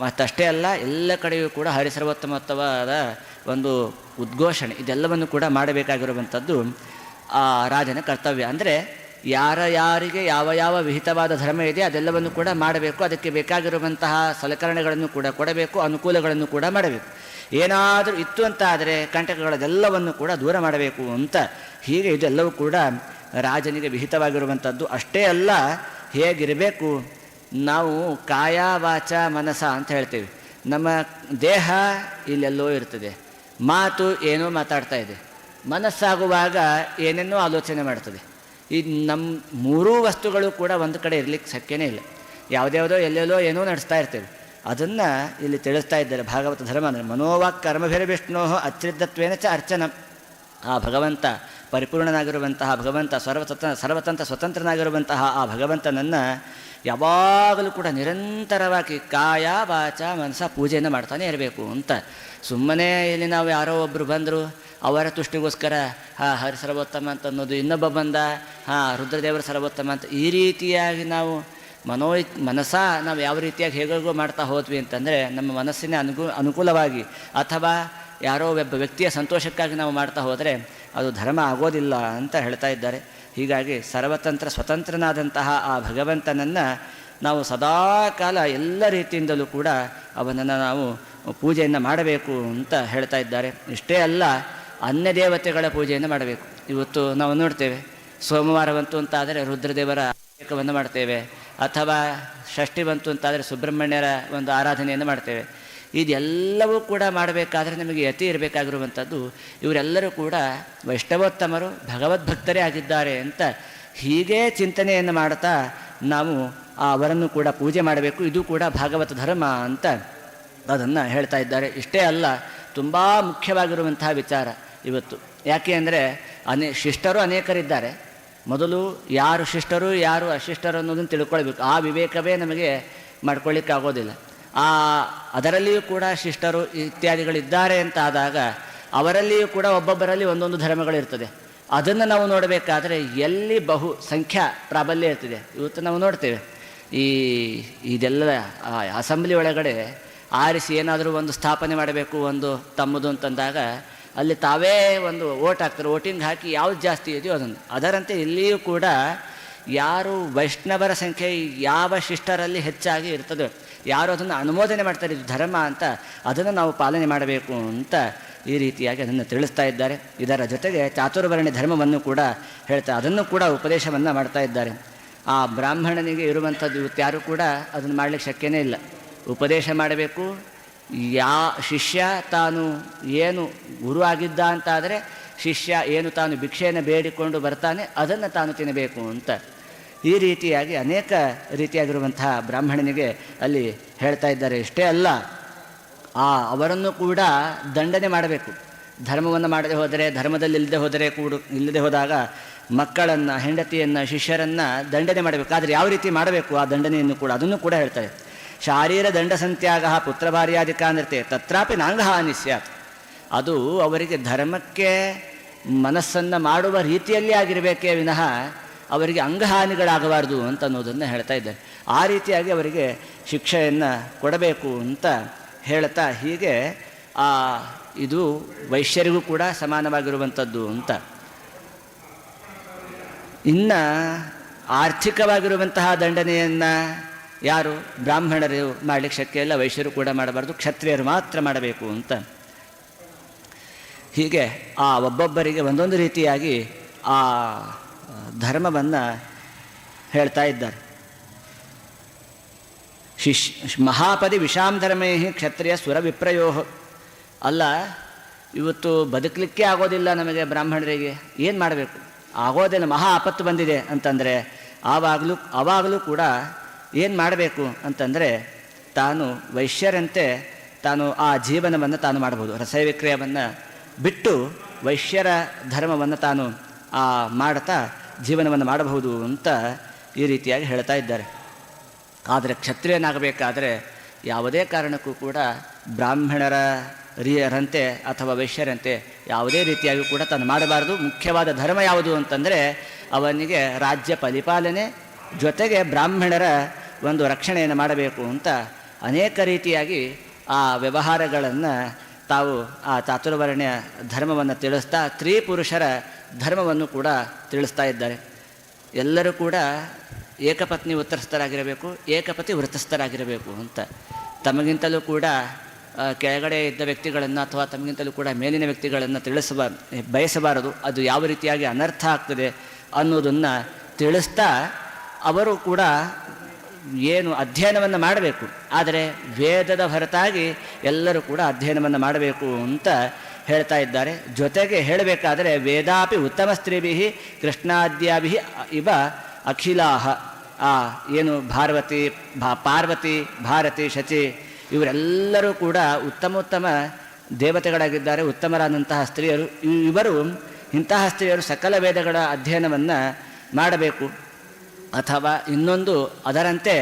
ಮತ್ತಷ್ಟೇ ಅಲ್ಲ, ಎಲ್ಲ ಕಡೆಯೂ ಕೂಡ ಹರಿಸರ್ವೋತ್ತಮತ್ವವಾದ ಒಂದು ಉದ್ಘೋಷಣೆ, ಇದೆಲ್ಲವನ್ನು ಕೂಡ ಮಾಡಬೇಕಾಗಿರುವಂಥದ್ದು ಆ ರಾಜನ ಕರ್ತವ್ಯ. ಅಂದರೆ ಯಾರ ಯಾರಿಗೆ ಯಾವ ಯಾವ ವಿಹಿತವಾದ ಧರ್ಮ ಇದೆ ಅದೆಲ್ಲವನ್ನು ಕೂಡ ಮಾಡಬೇಕು. ಅದಕ್ಕೆ ಬೇಕಾಗಿರುವಂತಹ ಸಲಕರಣೆಗಳನ್ನು ಕೂಡ ಕೊಡಬೇಕು. ಅನುಕೂಲಗಳನ್ನು ಕೂಡ ಮಾಡಬೇಕು. ಏನಾದರೂ ಇತ್ತು ಅಂತ ಆದರೆ ಕಂಟಕಗಳದೆಲ್ಲವನ್ನು ಕೂಡ ದೂರ ಮಾಡಬೇಕು ಅಂತ ಹೀಗೆ ಇದೆಲ್ಲವೂ ಕೂಡ ರಾಜನಿಗೆ ವಿಹಿತವಾಗಿರುವಂಥದ್ದು. ಅಷ್ಟೇ ಅಲ್ಲ, ಹೇಗಿರಬೇಕು? ನಾವು ಕಾಯ ವಾಚ ಮನಸ ಅಂತ ಹೇಳ್ತೇವೆ. ನಮ್ಮ ದೇಹ ಇಲ್ಲೆಲ್ಲೋ ಇರ್ತದೆ. ಮಾತು ಏನೋ ಮಾತಾಡ್ತಾ ಇದೆ. ಮನಸ್ಸಾಗುವಾಗ ಏನೇನೋ ಆಲೋಚನೆ ಮಾಡ್ತದೆ. ಈ ನಮ್ಮ ಮೂರೂ ವಸ್ತುಗಳು ಕೂಡ ಒಂದು ಕಡೆ ಇರಲಿಕ್ಕೆ ಸಖ್ಯನೇ ಇಲ್ಲ. ಯಾವುದ್ಯಾವುದೋ ಎಲ್ಲೆಲ್ಲೋ ಏನೋ ನಡೆಸ್ತಾ ಇರ್ತೇವೆ. ಅದನ್ನು ಇಲ್ಲಿ ತಿಳಿಸ್ತಾ ಇದ್ದಾರೆ ಭಾಗವತ ಧರ್ಮ ಅಂದರೆ ಮನೋವಾಕ್ ಕರ್ಮಭಿರವಿಷ್ಣೋ ಅಚ್ರಿದ್ದತ್ವೇನ ಚ ಅರ್ಚನ. ಆ ಭಗವಂತ ಪರಿಪೂರ್ಣನಾಗಿರುವಂತಹ ಭಗವಂತ ಸರ್ವತಂತ್ರ ಸರ್ವತಂತ್ರ ಸ್ವತಂತ್ರನಾಗಿರುವಂತಹ ಆ ಭಗವಂತನನ್ನು ಯಾವಾಗಲೂ ಕೂಡ ನಿರಂತರವಾಗಿ ಕಾಯ, ವಾಚ, ಮನಸ ಪೂಜೆಯನ್ನು ಮಾಡ್ತಾನೆ ಇರಬೇಕು ಅಂತ. ಸುಮ್ಮನೆ ಇಲ್ಲಿ ನಾವು ಯಾರೋ ಒಬ್ಬರು ಬಂದರು ಅವರ ತುಷ್ಟಿಗೋಸ್ಕರ, ಹಾಂ ಹರಿ ಸರ್ವೋತ್ತಮ ಅಂತ ಅನ್ನೋದು ಇನ್ನೊಬ್ಬ ಬಂದ, ಹಾಂ, ರುದ್ರದೇವರ ಸರ್ವೋತ್ತಮ ಅಂತ ಈ ರೀತಿಯಾಗಿ ನಾವು ಮನೋ ಮನಸ್ಸ ನಾವು ಯಾವ ರೀತಿಯಾಗಿ ಹೇಗೋ ಮಾಡ್ತಾ ಹೋದ್ವಿ ಅಂತಂದರೆ ನಮ್ಮ ಮನಸ್ಸಿನ ಅನುಕೂ ಅನುಕೂಲವಾಗಿ ಅಥವಾ ಯಾರೋ ಒಬ್ಬ ವ್ಯಕ್ತಿಯ ಸಂತೋಷಕ್ಕಾಗಿ ನಾವು ಮಾಡ್ತಾ ಹೋದರೆ ಅದು ಧರ್ಮ ಆಗೋದಿಲ್ಲ ಅಂತ ಹೇಳ್ತಾ ಇದ್ದಾರೆ. ಹೀಗಾಗಿ ಸರ್ವತಂತ್ರ ಸ್ವತಂತ್ರನಾದಂತಹ ಆ ಭಗವಂತನನ್ನು ನಾವು ಸದಾಕಾಲ ಎಲ್ಲ ರೀತಿಯಿಂದಲೂ ಕೂಡ ಅವನನ್ನು ನಾವು ಪೂಜೆಯನ್ನು ಮಾಡಬೇಕು ಅಂತ ಹೇಳ್ತಾ ಇದ್ದಾರೆ. ಇಷ್ಟೇ ಅಲ್ಲ ಅನ್ಯ ದೇವತೆಗಳ ಪೂಜೆಯನ್ನು ಮಾಡಬೇಕು. ಇವತ್ತು ನಾವು ನೋಡ್ತೇವೆ, ಸೋಮವಾರ ಬಂತು ಅಂತಾದರೆ ರುದ್ರದೇವರ ಅಭಿಷೇಕವನ್ನು ಮಾಡ್ತೇವೆ, ಅಥವಾ ಷಷ್ಠಿ ಬಂತು ಅಂತಾದರೆ ಸುಬ್ರಹ್ಮಣ್ಯರ ಒಂದು ಆರಾಧನೆಯನ್ನು ಮಾಡ್ತೇವೆ. ಇದೆಲ್ಲವೂ ಕೂಡ ಮಾಡಬೇಕಾದ್ರೆ ನಮಗೆ ಯತಿ ಇರಬೇಕಾಗಿರುವಂಥದ್ದು. ಇವರೆಲ್ಲರೂ ಕೂಡ ವೈಷ್ಣವೋತ್ತಮರು, ಭಗವದ್ಭಕ್ತರೇ ಆಗಿದ್ದಾರೆ ಅಂತ ಹೀಗೇ ಚಿಂತನೆಯನ್ನು ಮಾಡ್ತಾ ನಾವು ಆ ಅವರನ್ನು ಕೂಡ ಪೂಜೆ ಮಾಡಬೇಕು. ಇದು ಕೂಡ ಭಾಗವತ ಧರ್ಮ ಅಂತ ಅದನ್ನು ಹೇಳ್ತಾ ಇದ್ದಾರೆ. ಇಷ್ಟೇ ಅಲ್ಲ, ತುಂಬ ಮುಖ್ಯವಾಗಿರುವಂತಹ ವಿಚಾರ. ಇವತ್ತು. ಯಾಕೆ ಅಂದರೆ ಅನೇ, ಶಿಷ್ಟರು ಅನೇಕರಿದ್ದಾರೆ. ಮೊದಲು ಯಾರು ಶಿಷ್ಟರು, ಯಾರು ಅಶಿಷ್ಟರು ಅನ್ನೋದನ್ನು ತಿಳ್ಕೊಳ್ಬೇಕು. ಆ ವಿವೇಕವೇ ನಮಗೆ ಮಾಡ್ಕೊಳ್ಳಿಕ್ಕೆ ಆಗೋದಿಲ್ಲ ಆ, ಅದರಲ್ಲಿಯೂ ಕೂಡ ಶಿಷ್ಟರು ಇತ್ಯಾದಿಗಳಿದ್ದಾರೆ ಅಂತ ಆದಾಗ ಅವರಲ್ಲಿಯೂ ಕೂಡ ಒಬ್ಬೊಬ್ಬರಲ್ಲಿ ಒಂದೊಂದು ಧರ್ಮಗಳಿರ್ತದೆ. ಅದನ್ನು ನಾವು ನೋಡಬೇಕಾದ್ರೆ ಎಲ್ಲಿ ಬಹು ಸಂಖ್ಯಾ ಪ್ರಾಬಲ್ಯ ಇರ್ತದೆ. ಇವತ್ತು ನಾವು ನೋಡ್ತೇವೆ. ಈ, ಇದೆಲ್ಲ ಅಸೆಂಬ್ಲಿ ಒಳಗಡೆ ಆರಿಸಿ ಏನಾದರೂ ಒಂದು ಸ್ಥಾಪನೆ ಮಾಡಬೇಕು, ಒಂದು ತಮ್ಮದು ಅಂತಂದಾಗ ಅಲ್ಲಿ ತಾವೇ ಒಂದು ಓಟ್ ಹಾಕ್ತಾರೆ ಓಟಿಂಗ್ ಹಾಕಿ ಯಾವ್ದು ಜಾಸ್ತಿ ಇದೆಯೋ ಅದನ್ನು ಅದರಂತೆ ಇಲ್ಲಿಯೂ ಕೂಡ ಯಾರು ವೈಷ್ಣವರ ಸಂಖ್ಯೆ ಯಾವ ಶಿಷ್ಟರಲ್ಲಿ ಹೆಚ್ಚಾಗಿ ಇರ್ತದೆ, ಯಾರು ಅದನ್ನು ಅನುಮೋದನೆ ಮಾಡ್ತಾರೆ, ಇದು ಧರ್ಮ ಅಂತ ಅದನ್ನು ನಾವು ಪಾಲನೆ ಮಾಡಬೇಕು ಅಂತ ಈ ರೀತಿಯಾಗಿ ಅದನ್ನು ತಿಳಿಸ್ತಾ ಇದ್ದಾರೆ. ಇದರ ಜೊತೆಗೆ ಚಾತುರ್ವರ್ಣ ಧರ್ಮವನ್ನು ಕೂಡ ಹೇಳ್ತಾ, ಅದನ್ನು ಕೂಡ ಉಪದೇಶವನ್ನು ಮಾಡ್ತಾ ಇದ್ದಾರೆ. ಆ ಬ್ರಾಹ್ಮಣನಿಗೆ ಇರುವಂಥದ್ದು ಯಾರು ಕೂಡ ಅದನ್ನು ಮಾಡಲಿಕ್ಕೆ ಶಕ್ಯನೇ ಇಲ್ಲ. ಉಪದೇಶ ಮಾಡಬೇಕು ಯಾ ಶಿಷ್ಯ ತಾನು ಏನು ಗುರು ಆಗಿದ್ದ ಅಂತಾದರೆ, ಶಿಷ್ಯ ಏನು ತಾನು ಭಿಕ್ಷೆಯನ್ನು ಬೇಡಿಕೊಂಡು ಬರ್ತಾನೆ, ಅದನ್ನು ತಾನು ತಿನ್ನಬೇಕು ಅಂತ. ಈ ರೀತಿಯಾಗಿ ಅನೇಕ ರೀತಿಯಾಗಿರುವಂತಹ ಬ್ರಾಹ್ಮಣನಿಗೆ ಅಲ್ಲಿ ಹೇಳ್ತಾ ಇದ್ದಾರೆ. ಇಷ್ಟೇ ಅಲ್ಲ, ಆ ಅವರನ್ನು ಕೂಡ ದಂಡನೆ ಮಾಡಬೇಕು. ಧರ್ಮವನ್ನು ಮಾಡದೆ ಹೋದರೆ, ಧರ್ಮದಲ್ಲಿ ಇಲ್ಲದೆ ಹೋದರೆ ಕೂಡ, ಇಲ್ಲದೆ ಹೋದಾಗ ಮಕ್ಕಳನ್ನು, ಹೆಂಡತಿಯನ್ನು, ಶಿಷ್ಯರನ್ನು ದಂಡನೆ ಮಾಡಬೇಕು. ಆದರೆ ಯಾವ ರೀತಿ ಮಾಡಬೇಕು ಆ ದಂಡನೆಯನ್ನು ಕೂಡ, ಅದನ್ನು ಕೂಡ ಹೇಳ್ತಾರೆ ಶಾರೀರ ದಂಡ ಸಂತ್ಯಾಗ ಪುತ್ರ ಭಾರ್ಯಾಧಿಕಾನೃತೆ ತತ್ರಾಪಿ ನಾಂಗಹಾನಿ ಸ್ಯಾತ್ ಅದು ಅವರಿಗೆ ಧರ್ಮಕ್ಕೆ ಮನಸ್ಸನ್ನು ಮಾಡುವ ರೀತಿಯಲ್ಲಿ ಆಗಿರಬೇಕೇ ವಿನಃ ಅವರಿಗೆ ಅಂಗಹಾನಿಗಳಾಗಬಾರ್ದು ಅಂತ ಅನ್ನೋದನ್ನು ಹೇಳ್ತಾ ಇದ್ದಾರೆ. ಆ ರೀತಿಯಾಗಿ ಅವರಿಗೆ ಶಿಕ್ಷೆಯನ್ನು ಕೊಡಬೇಕು ಅಂತ ಹೇಳ್ತಾ ಹೀಗೆ ಆ, ಇದು ವೈಶ್ಯರಿಗೂ ಕೂಡ ಸಮಾನವಾಗಿರುವಂಥದ್ದು ಅಂತ. ಇನ್ನು ಆರ್ಥಿಕವಾಗಿರುವಂತಹ ದಂಡನೆಯನ್ನು ಯಾರು? ಬ್ರಾಹ್ಮಣರು ಮಾಡಲಿಕ್ಕೆ ಶಕ್ಯ ಇಲ್ಲ, ವೈಶ್ಯರು ಕೂಡ ಮಾಡಬಾರ್ದು, ಕ್ಷತ್ರಿಯರು ಮಾತ್ರ ಮಾಡಬೇಕು ಅಂತ. ಹೀಗೆ ಆ ಒಬ್ಬೊಬ್ಬರಿಗೆ ಒಂದೊಂದು ರೀತಿಯಾಗಿ ಆ ಧರ್ಮವನ್ನು ಹೇಳ್ತಾ ಇದ್ದಾರೆ. ಶಿಶ್, ಮಹಾಪದಿ ವಿಷಾಂ ಧರ್ಮೇ ಕ್ಷತ್ರಿಯ ಸ್ವರವಿಪ್ರಯೋಹ ಅಲ್ಲ, ಇವತ್ತು ಬದುಕಲಿಕ್ಕೆ ಆಗೋದಿಲ್ಲ ನಮಗೆ ಬ್ರಾಹ್ಮಣರಿಗೆ, ಏನು ಮಾಡಬೇಕು? ಆಗೋದಿಲ್ಲ, ಮಹಾ ಆಪತ್ತು ಬಂದಿದೆ ಅಂತಂದರೆ, ಆವಾಗಲೂ ಆವಾಗಲೂ ಕೂಡ ಏನು ಮಾಡಬೇಕು ಅಂತಂದರೆ ತಾನು ವೈಶ್ಯರಂತೆ ತಾನು ಆ ಜೀವನವನ್ನು ತಾನು ಮಾಡ್ಬೋದು ರಸಾಯ ವಿಕ್ರಯವನ್ನು ಬಿಟ್ಟು ವೈಶ್ಯರ ಧರ್ಮವನ್ನು ತಾನು ಆ ಮಾಡ್ತಾ ಜೀವನವನ್ನು ಮಾಡಬಹುದು ಅಂತ ಈ ರೀತಿಯಾಗಿ ಹೇಳ್ತಾ ಇದ್ದಾರೆ. ಆದರೆ ಕ್ಷತ್ರಿಯನಾಗಬೇಕಾದರೆ ಯಾವುದೇ ಕಾರಣಕ್ಕೂ ಕೂಡ ಬ್ರಾಹ್ಮಣರ ರಿಯರಂತೆ ಅಥವಾ ವೈಶ್ಯರಂತೆ ಯಾವುದೇ ರೀತಿಯಾಗಿ ಕೂಡ ತಾನು ಮಾಡಬಾರದು. ಮುಖ್ಯವಾದ ಧರ್ಮ ಯಾವುದು ಅಂತಂದರೆ ಅವನಿಗೆ ರಾಜ್ಯ ಪರಿಪಾಲನೆ ಜೊತೆಗೆ ಬ್ರಾಹ್ಮಣರ ಒಂದು ರಕ್ಷಣೆಯನ್ನು ಮಾಡಬೇಕು ಅಂತ ಅನೇಕ ರೀತಿಯಾಗಿ ಆ ವ್ಯವಹಾರಗಳನ್ನು ತಾವು ಆ ಚಾತುರ್ವರ್ಣ್ಯ ಧರ್ಮವನ್ನು ತಿಳಿಸ್ತಾ ಸ್ತ್ರೀ ಪುರುಷರ ಧರ್ಮವನ್ನು ಕೂಡ ತಿಳಿಸ್ತಾ ಇದ್ದಾರೆ. ಎಲ್ಲರೂ ಕೂಡ ಏಕಪತ್ನಿ ಉತ್ತರಸ್ಥರಾಗಿರಬೇಕು, ಏಕಪತಿ ವೃತ್ತಸ್ಥರಾಗಿರಬೇಕು ಅಂತ. ತಮಗಿಂತಲೂ ಕೂಡ ಕೆಳಗಡೆ ಇದ್ದ ವ್ಯಕ್ತಿಗಳನ್ನು ಅಥವಾ ತಮಗಿಂತಲೂ ಕೂಡ ಮೇಲಿನ ವ್ಯಕ್ತಿಗಳನ್ನು ತಿಳಿಸಬ ಬಯಸಬಾರದು, ಅದು ಯಾವ ರೀತಿಯಾಗಿ ಅನರ್ಥ ಆಗ್ತದೆ ಅನ್ನೋದನ್ನು ತಿಳಿಸ್ತಾ, ಅವರು ಕೂಡ ಏನು ಅಧ್ಯಯನವನ್ನು ಮಾಡಬೇಕು. ಆದರೆ ವೇದದ ಹೊರತಾಗಿ ಎಲ್ಲರೂ ಕೂಡ ಅಧ್ಯಯನವನ್ನು ಮಾಡಬೇಕು ಅಂತ ಹೇಳ್ತಾ ಇದ್ದಾರೆ. ಜೊತೆಗೆ ಹೇಳಬೇಕಾದರೆ ವೇದಾಪಿ ಉತ್ತಮ ಸ್ತ್ರೀಭಿ ಕೃಷ್ಣಾದ್ಯಾಭಿ ಇವ ಅಖಿಲಾಹ. ಆ ಏನು ಭಾರವತಿ, ಭಾ ಪಾರ್ವತಿ, ಭಾರತಿ, ಶಚಿ ಇವರೆಲ್ಲರೂ ಕೂಡ ಉತ್ತಮೋತ್ತಮ ದೇವತೆಗಳಾಗಿದ್ದಾರೆ. ಉತ್ತಮರಾದಂತಹ ಸ್ತ್ರೀಯರು. ಇವರು ಇಂತಹ ಸ್ತ್ರೀಯರು ಸಕಲ ವೇದಗಳ ಅಧ್ಯಯನವನ್ನು ಮಾಡಬೇಕು. ಅಥವಾ ಇನ್ನೊಂದು ಅದರಂತೆ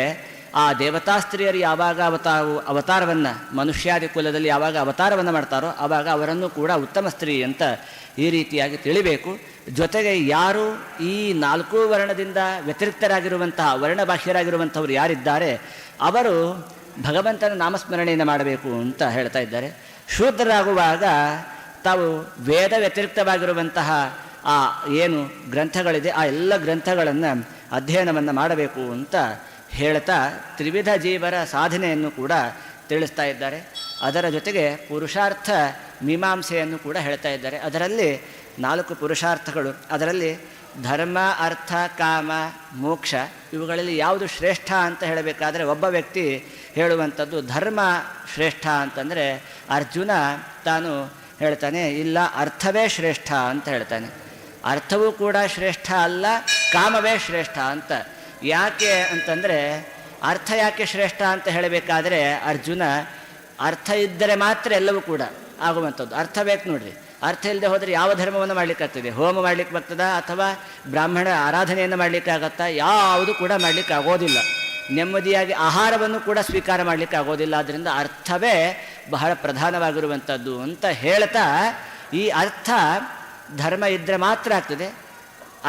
ಆ ದೇವತಾ ಸ್ತ್ರೀಯರು ಯಾವಾಗ ಅವತಾರ ಅವತಾರವನ್ನು ಮನುಷ್ಯಾದಿ ಕುಲದಲ್ಲಿ ಯಾವಾಗ ಅವತಾರವನ್ನು ಮಾಡ್ತಾರೋ ಆವಾಗ ಅವರನ್ನು ಕೂಡ ಉತ್ತಮ ಸ್ತ್ರೀ ಅಂತ ಈ ರೀತಿಯಾಗಿ ತಿಳಿಬೇಕು. ಜೊತೆಗೆ ಯಾರು ಈ ನಾಲ್ಕು ವರ್ಣದಿಂದ ವ್ಯತಿರಿಕ್ತರಾಗಿರುವಂತಹ ವರ್ಣಭಾಷ್ಯರಾಗಿರುವಂಥವ್ರು ಯಾರಿದ್ದಾರೆ, ಅವರು ಭಗವಂತನ ನಾಮಸ್ಮರಣೆಯನ್ನು ಮಾಡಬೇಕು ಅಂತ ಹೇಳ್ತಾ ಇದ್ದಾರೆ. ಶೂದ್ರರಾಗುವಾಗ ತಾವು ವೇದ ವ್ಯತಿರಿಕ್ತವಾಗಿರುವಂತಹ ಆ ಏನು ಗ್ರಂಥಗಳಿದೆ, ಆ ಎಲ್ಲ ಗ್ರಂಥಗಳನ್ನು ಅಧ್ಯಯನವನ್ನು ಮಾಡಬೇಕು ಅಂತ ಹೇಳ್ತಾ ತ್ರಿವಿಧ ಜೀವರ ಸಾಧನೆಯನ್ನು ಕೂಡ ತಿಳಿಸ್ತಾ ಇದ್ದಾರೆ. ಅದರ ಜೊತೆಗೆ ಪುರುಷಾರ್ಥ ಮೀಮಾಂಸೆಯನ್ನು ಕೂಡ ಹೇಳ್ತಾ ಇದ್ದಾರೆ. ಅದರಲ್ಲಿ ನಾಲ್ಕು ಪುರುಷಾರ್ಥಗಳು. ಅದರಲ್ಲಿ ಧರ್ಮ, ಅರ್ಥ, ಕಾಮ, ಮೋಕ್ಷ ಇವುಗಳಲ್ಲಿ ಯಾವುದು ಶ್ರೇಷ್ಠ ಅಂತ ಹೇಳಬೇಕಾದರೆ ಒಬ್ಬ ವ್ಯಕ್ತಿ ಹೇಳುವಂಥದ್ದು ಧರ್ಮ ಶ್ರೇಷ್ಠ ಅಂತಂದರೆ ಅರ್ಜುನ ತಾನು ಹೇಳ್ತಾನೆ, ಇಲ್ಲ ಅರ್ಥವೇ ಶ್ರೇಷ್ಠ ಅಂತ ಹೇಳ್ತಾನೆ. ಅರ್ಥವೂ ಕೂಡ ಶ್ರೇಷ್ಠ ಅಲ್ಲ, ಕಾಮವೇ ಶ್ರೇಷ್ಠ ಅಂತ. ಯಾಕೆ ಅಂತಂದರೆ, ಅರ್ಥ ಯಾಕೆ ಶ್ರೇಷ್ಠ ಅಂತ ಹೇಳಬೇಕಾದ್ರೆ ಅರ್ಜುನ ಅರ್ಥ ಇದ್ದರೆ ಮಾತ್ರ ಎಲ್ಲವೂ ಕೂಡ ಆಗುವಂಥದ್ದು. ಅರ್ಥ ಬೇಕು ನೋಡ್ರಿ. ಅರ್ಥ ಇಲ್ಲದೆ ಹೋದರೆ ಯಾವ ಧರ್ಮವನ್ನು ಮಾಡಲಿಕ್ಕಾಗ್ತದೆ ಹೋಮ ಮಾಡಲಿಕ್ಕೆ ಬರ್ತದ ಅಥವಾ ಬ್ರಾಹ್ಮಣ ಆರಾಧನೆಯನ್ನು ಮಾಡಲಿಕ್ಕಾಗತ್ತಾ ಯಾವುದು ಕೂಡ ಮಾಡಲಿಕ್ಕೆ ಆಗೋದಿಲ್ಲ. ನೆಮ್ಮದಿಯಾಗಿ ಆಹಾರವನ್ನು ಕೂಡ ಸ್ವೀಕಾರ ಮಾಡಲಿಕ್ಕೆ ಆಗೋದಿಲ್ಲ. ಆದ್ದರಿಂದ ಅರ್ಥವೇ ಬಹಳ ಪ್ರಧಾನವಾಗಿರುವಂಥದ್ದು ಅಂತ ಹೇಳ್ತಾ ಈ ಅರ್ಥ ಧರ್ಮ ಇದ್ದರೆ ಮಾತ್ರ ಆಗ್ತದೆ.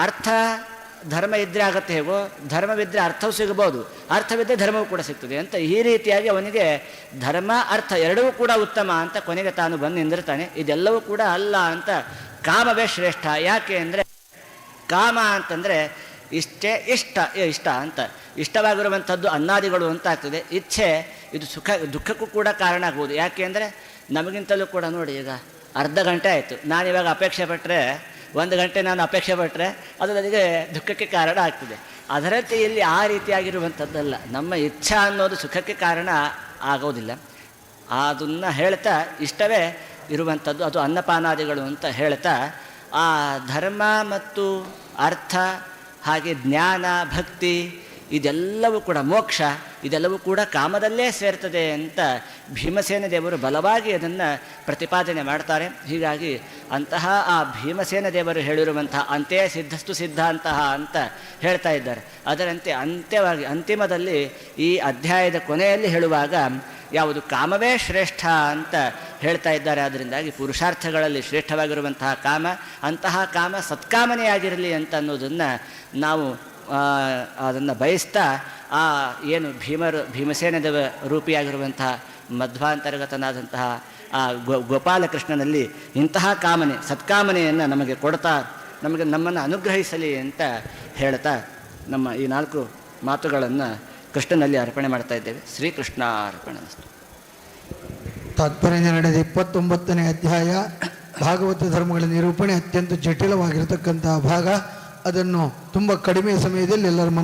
ಅರ್ಥ ಧರ್ಮ ಇದ್ದರೆ ಆಗುತ್ತೆ ಹೇಗೋ ಧರ್ಮವಿದ್ದರೆ ಅರ್ಥವೂ ಸಿಗಬಹುದು. ಅರ್ಥವಿದ್ದರೆ ಧರ್ಮವೂ ಕೂಡ ಸಿಗ್ತದೆ ಅಂತ ಈ ರೀತಿಯಾಗಿ ಅವನಿಗೆ ಧರ್ಮ, ಅರ್ಥ ಎರಡೂ ಕೂಡ ಉತ್ತಮ ಅಂತ ಕೊನೆಗೆ ತಾನು ಬಂದು ನಿಂದಿರ್ತಾನೆ. ಇದೆಲ್ಲವೂ ಕೂಡ ಅಲ್ಲ ಅಂತ ಕಾಮವೇ ಶ್ರೇಷ್ಠ. ಯಾಕೆ ಅಂದರೆ ಕಾಮ ಅಂತಂದರೆ ಇಷ್ಟೇ ಇಷ್ಟ ಇಷ್ಟ ಅಂತ. ಇಷ್ಟವಾಗಿರುವಂಥದ್ದು ಅನ್ನಾದಿಗಳು ಅಂತ ಆಗ್ತದೆ. ಇಚ್ಛೆ, ಇದು ಸುಖ, ದುಃಖಕ್ಕೂ ಕೂಡ ಕಾರಣ ಆಗ್ಬೋದು. ಯಾಕೆ ಅಂದರೆ ನಮಗಿಂತಲೂ ಕೂಡ ನೋಡಿ ಈಗ ಅರ್ಧ ಗಂಟೆ ಆಯಿತು. ನಾನಿವಾಗ ಅಪೇಕ್ಷೆ ಪಟ್ಟರೆ ಒಂದು ಗಂಟೆ ನಾನು ಅಪೇಕ್ಷೆ ಪಟ್ಟರೆ ಅದು ನನಗೆ ದುಃಖಕ್ಕೆ ಕಾರಣ ಆಗ್ತದೆ. ಅದರಂತೆ ಇಲ್ಲಿ ಆ ರೀತಿಯಾಗಿರುವಂಥದ್ದಲ್ಲ. ನಮ್ಮ ಇಚ್ಛಾ ಅನ್ನೋದು ಸುಖಕ್ಕೆ ಕಾರಣ ಆಗೋದಿಲ್ಲ. ಅದನ್ನು ಹೇಳ್ತಾ ಇಷ್ಟವೇ ಇರುವಂಥದ್ದು. ಅದು ಅನ್ನಪಾನಾದಿಗಳು ಅಂತ ಹೇಳ್ತಾ, ಆ ಧರ್ಮ ಮತ್ತು ಅರ್ಥ, ಹಾಗೆ ಜ್ಞಾನ, ಭಕ್ತಿ ಇದೆಲ್ಲವೂ ಕೂಡ ಮೋಕ್ಷ, ಇದೆಲ್ಲವೂ ಕೂಡ ಕಾಮದಲ್ಲೇ ಸೇರ್ತದೆ ಅಂತ ಭೀಮಸೇನ ದೇವರು ಬಲವಾಗಿ ಅದನ್ನು ಪ್ರತಿಪಾದನೆ ಮಾಡ್ತಾರೆ. ಹೀಗಾಗಿ ಅಂತಹ ಆ ಭೀಮಸೇನ ದೇವರು ಹೇಳಿರುವಂತಹ ಅಂತೆಯೇ ಸಿದ್ಧಸ್ತು ಸಿದ್ಧ ಅಂತಹ ಅಂತ ಹೇಳ್ತಾ ಇದ್ದಾರೆ. ಅದರಂತೆ ಅಂತ್ಯವಾಗಿ, ಅಂತಿಮದಲ್ಲಿ ಈ ಅಧ್ಯಾಯದ ಕೊನೆಯಲ್ಲಿ ಹೇಳುವಾಗ ಯಾವುದು ಕಾಮವೇ ಶ್ರೇಷ್ಠ ಅಂತ ಹೇಳ್ತಾ ಇದ್ದಾರೆ. ಅದರಿಂದಾಗಿ ಪುರುಷಾರ್ಥಗಳಲ್ಲಿ ಶ್ರೇಷ್ಠವಾಗಿರುವಂತಹ ಕಾಮ, ಅಂತಹ ಕಾಮ ಸತ್ಕಾಮನೆಯಾಗಿರಲಿ ಅಂತ ಅನ್ನೋದನ್ನು ನಾವು ಅದನ್ನು ಬಯಸ್ತಾ ಆ ಏನು ಭೀಮರು, ಭೀಮಸೇನದ ರೂಪಿಯಾಗಿರುವಂತಹ ಮಧ್ವಾಂತರ್ಗತನಾದಂತಹ ಆ ಗೋ, ಗೋಪಾಲಕೃಷ್ಣನಲ್ಲಿ ಇಂತಹ ಕಾಮನೆ, ಸತ್ಕಾಮನೆಯನ್ನು ನಮಗೆ ಕೊಡ್ತಾ, ನಮಗೆ ನಮ್ಮನ್ನು ಅನುಗ್ರಹಿಸಲಿ ಅಂತ ಹೇಳ್ತಾ ನಮ್ಮ ಈ ನಾಲ್ಕು ಮಾತುಗಳನ್ನು ಕೃಷ್ಣನಲ್ಲಿ ಅರ್ಪಣೆ ಮಾಡ್ತಾ ಇದ್ದೇವೆ. ಶ್ರೀಕೃಷ್ಣ ಅರ್ಪಣೆ ತಾತ್ಪರ್ಯ ನಡೆದ ಇಪ್ಪತ್ತೊಂಬತ್ತನೇ ಅಧ್ಯಾಯ ಭಾಗವತ ಧರ್ಮಗಳ ನಿರೂಪಣೆ ಅತ್ಯಂತ ಜಟಿಲವಾಗಿರತಕ್ಕಂತಹ ಭಾಗ. ಅದನ್ನು ತುಂಬ ಕಡಿಮೆ ಸಮಯದಲ್ಲಿ ಎಲ್ಲರ ಮನ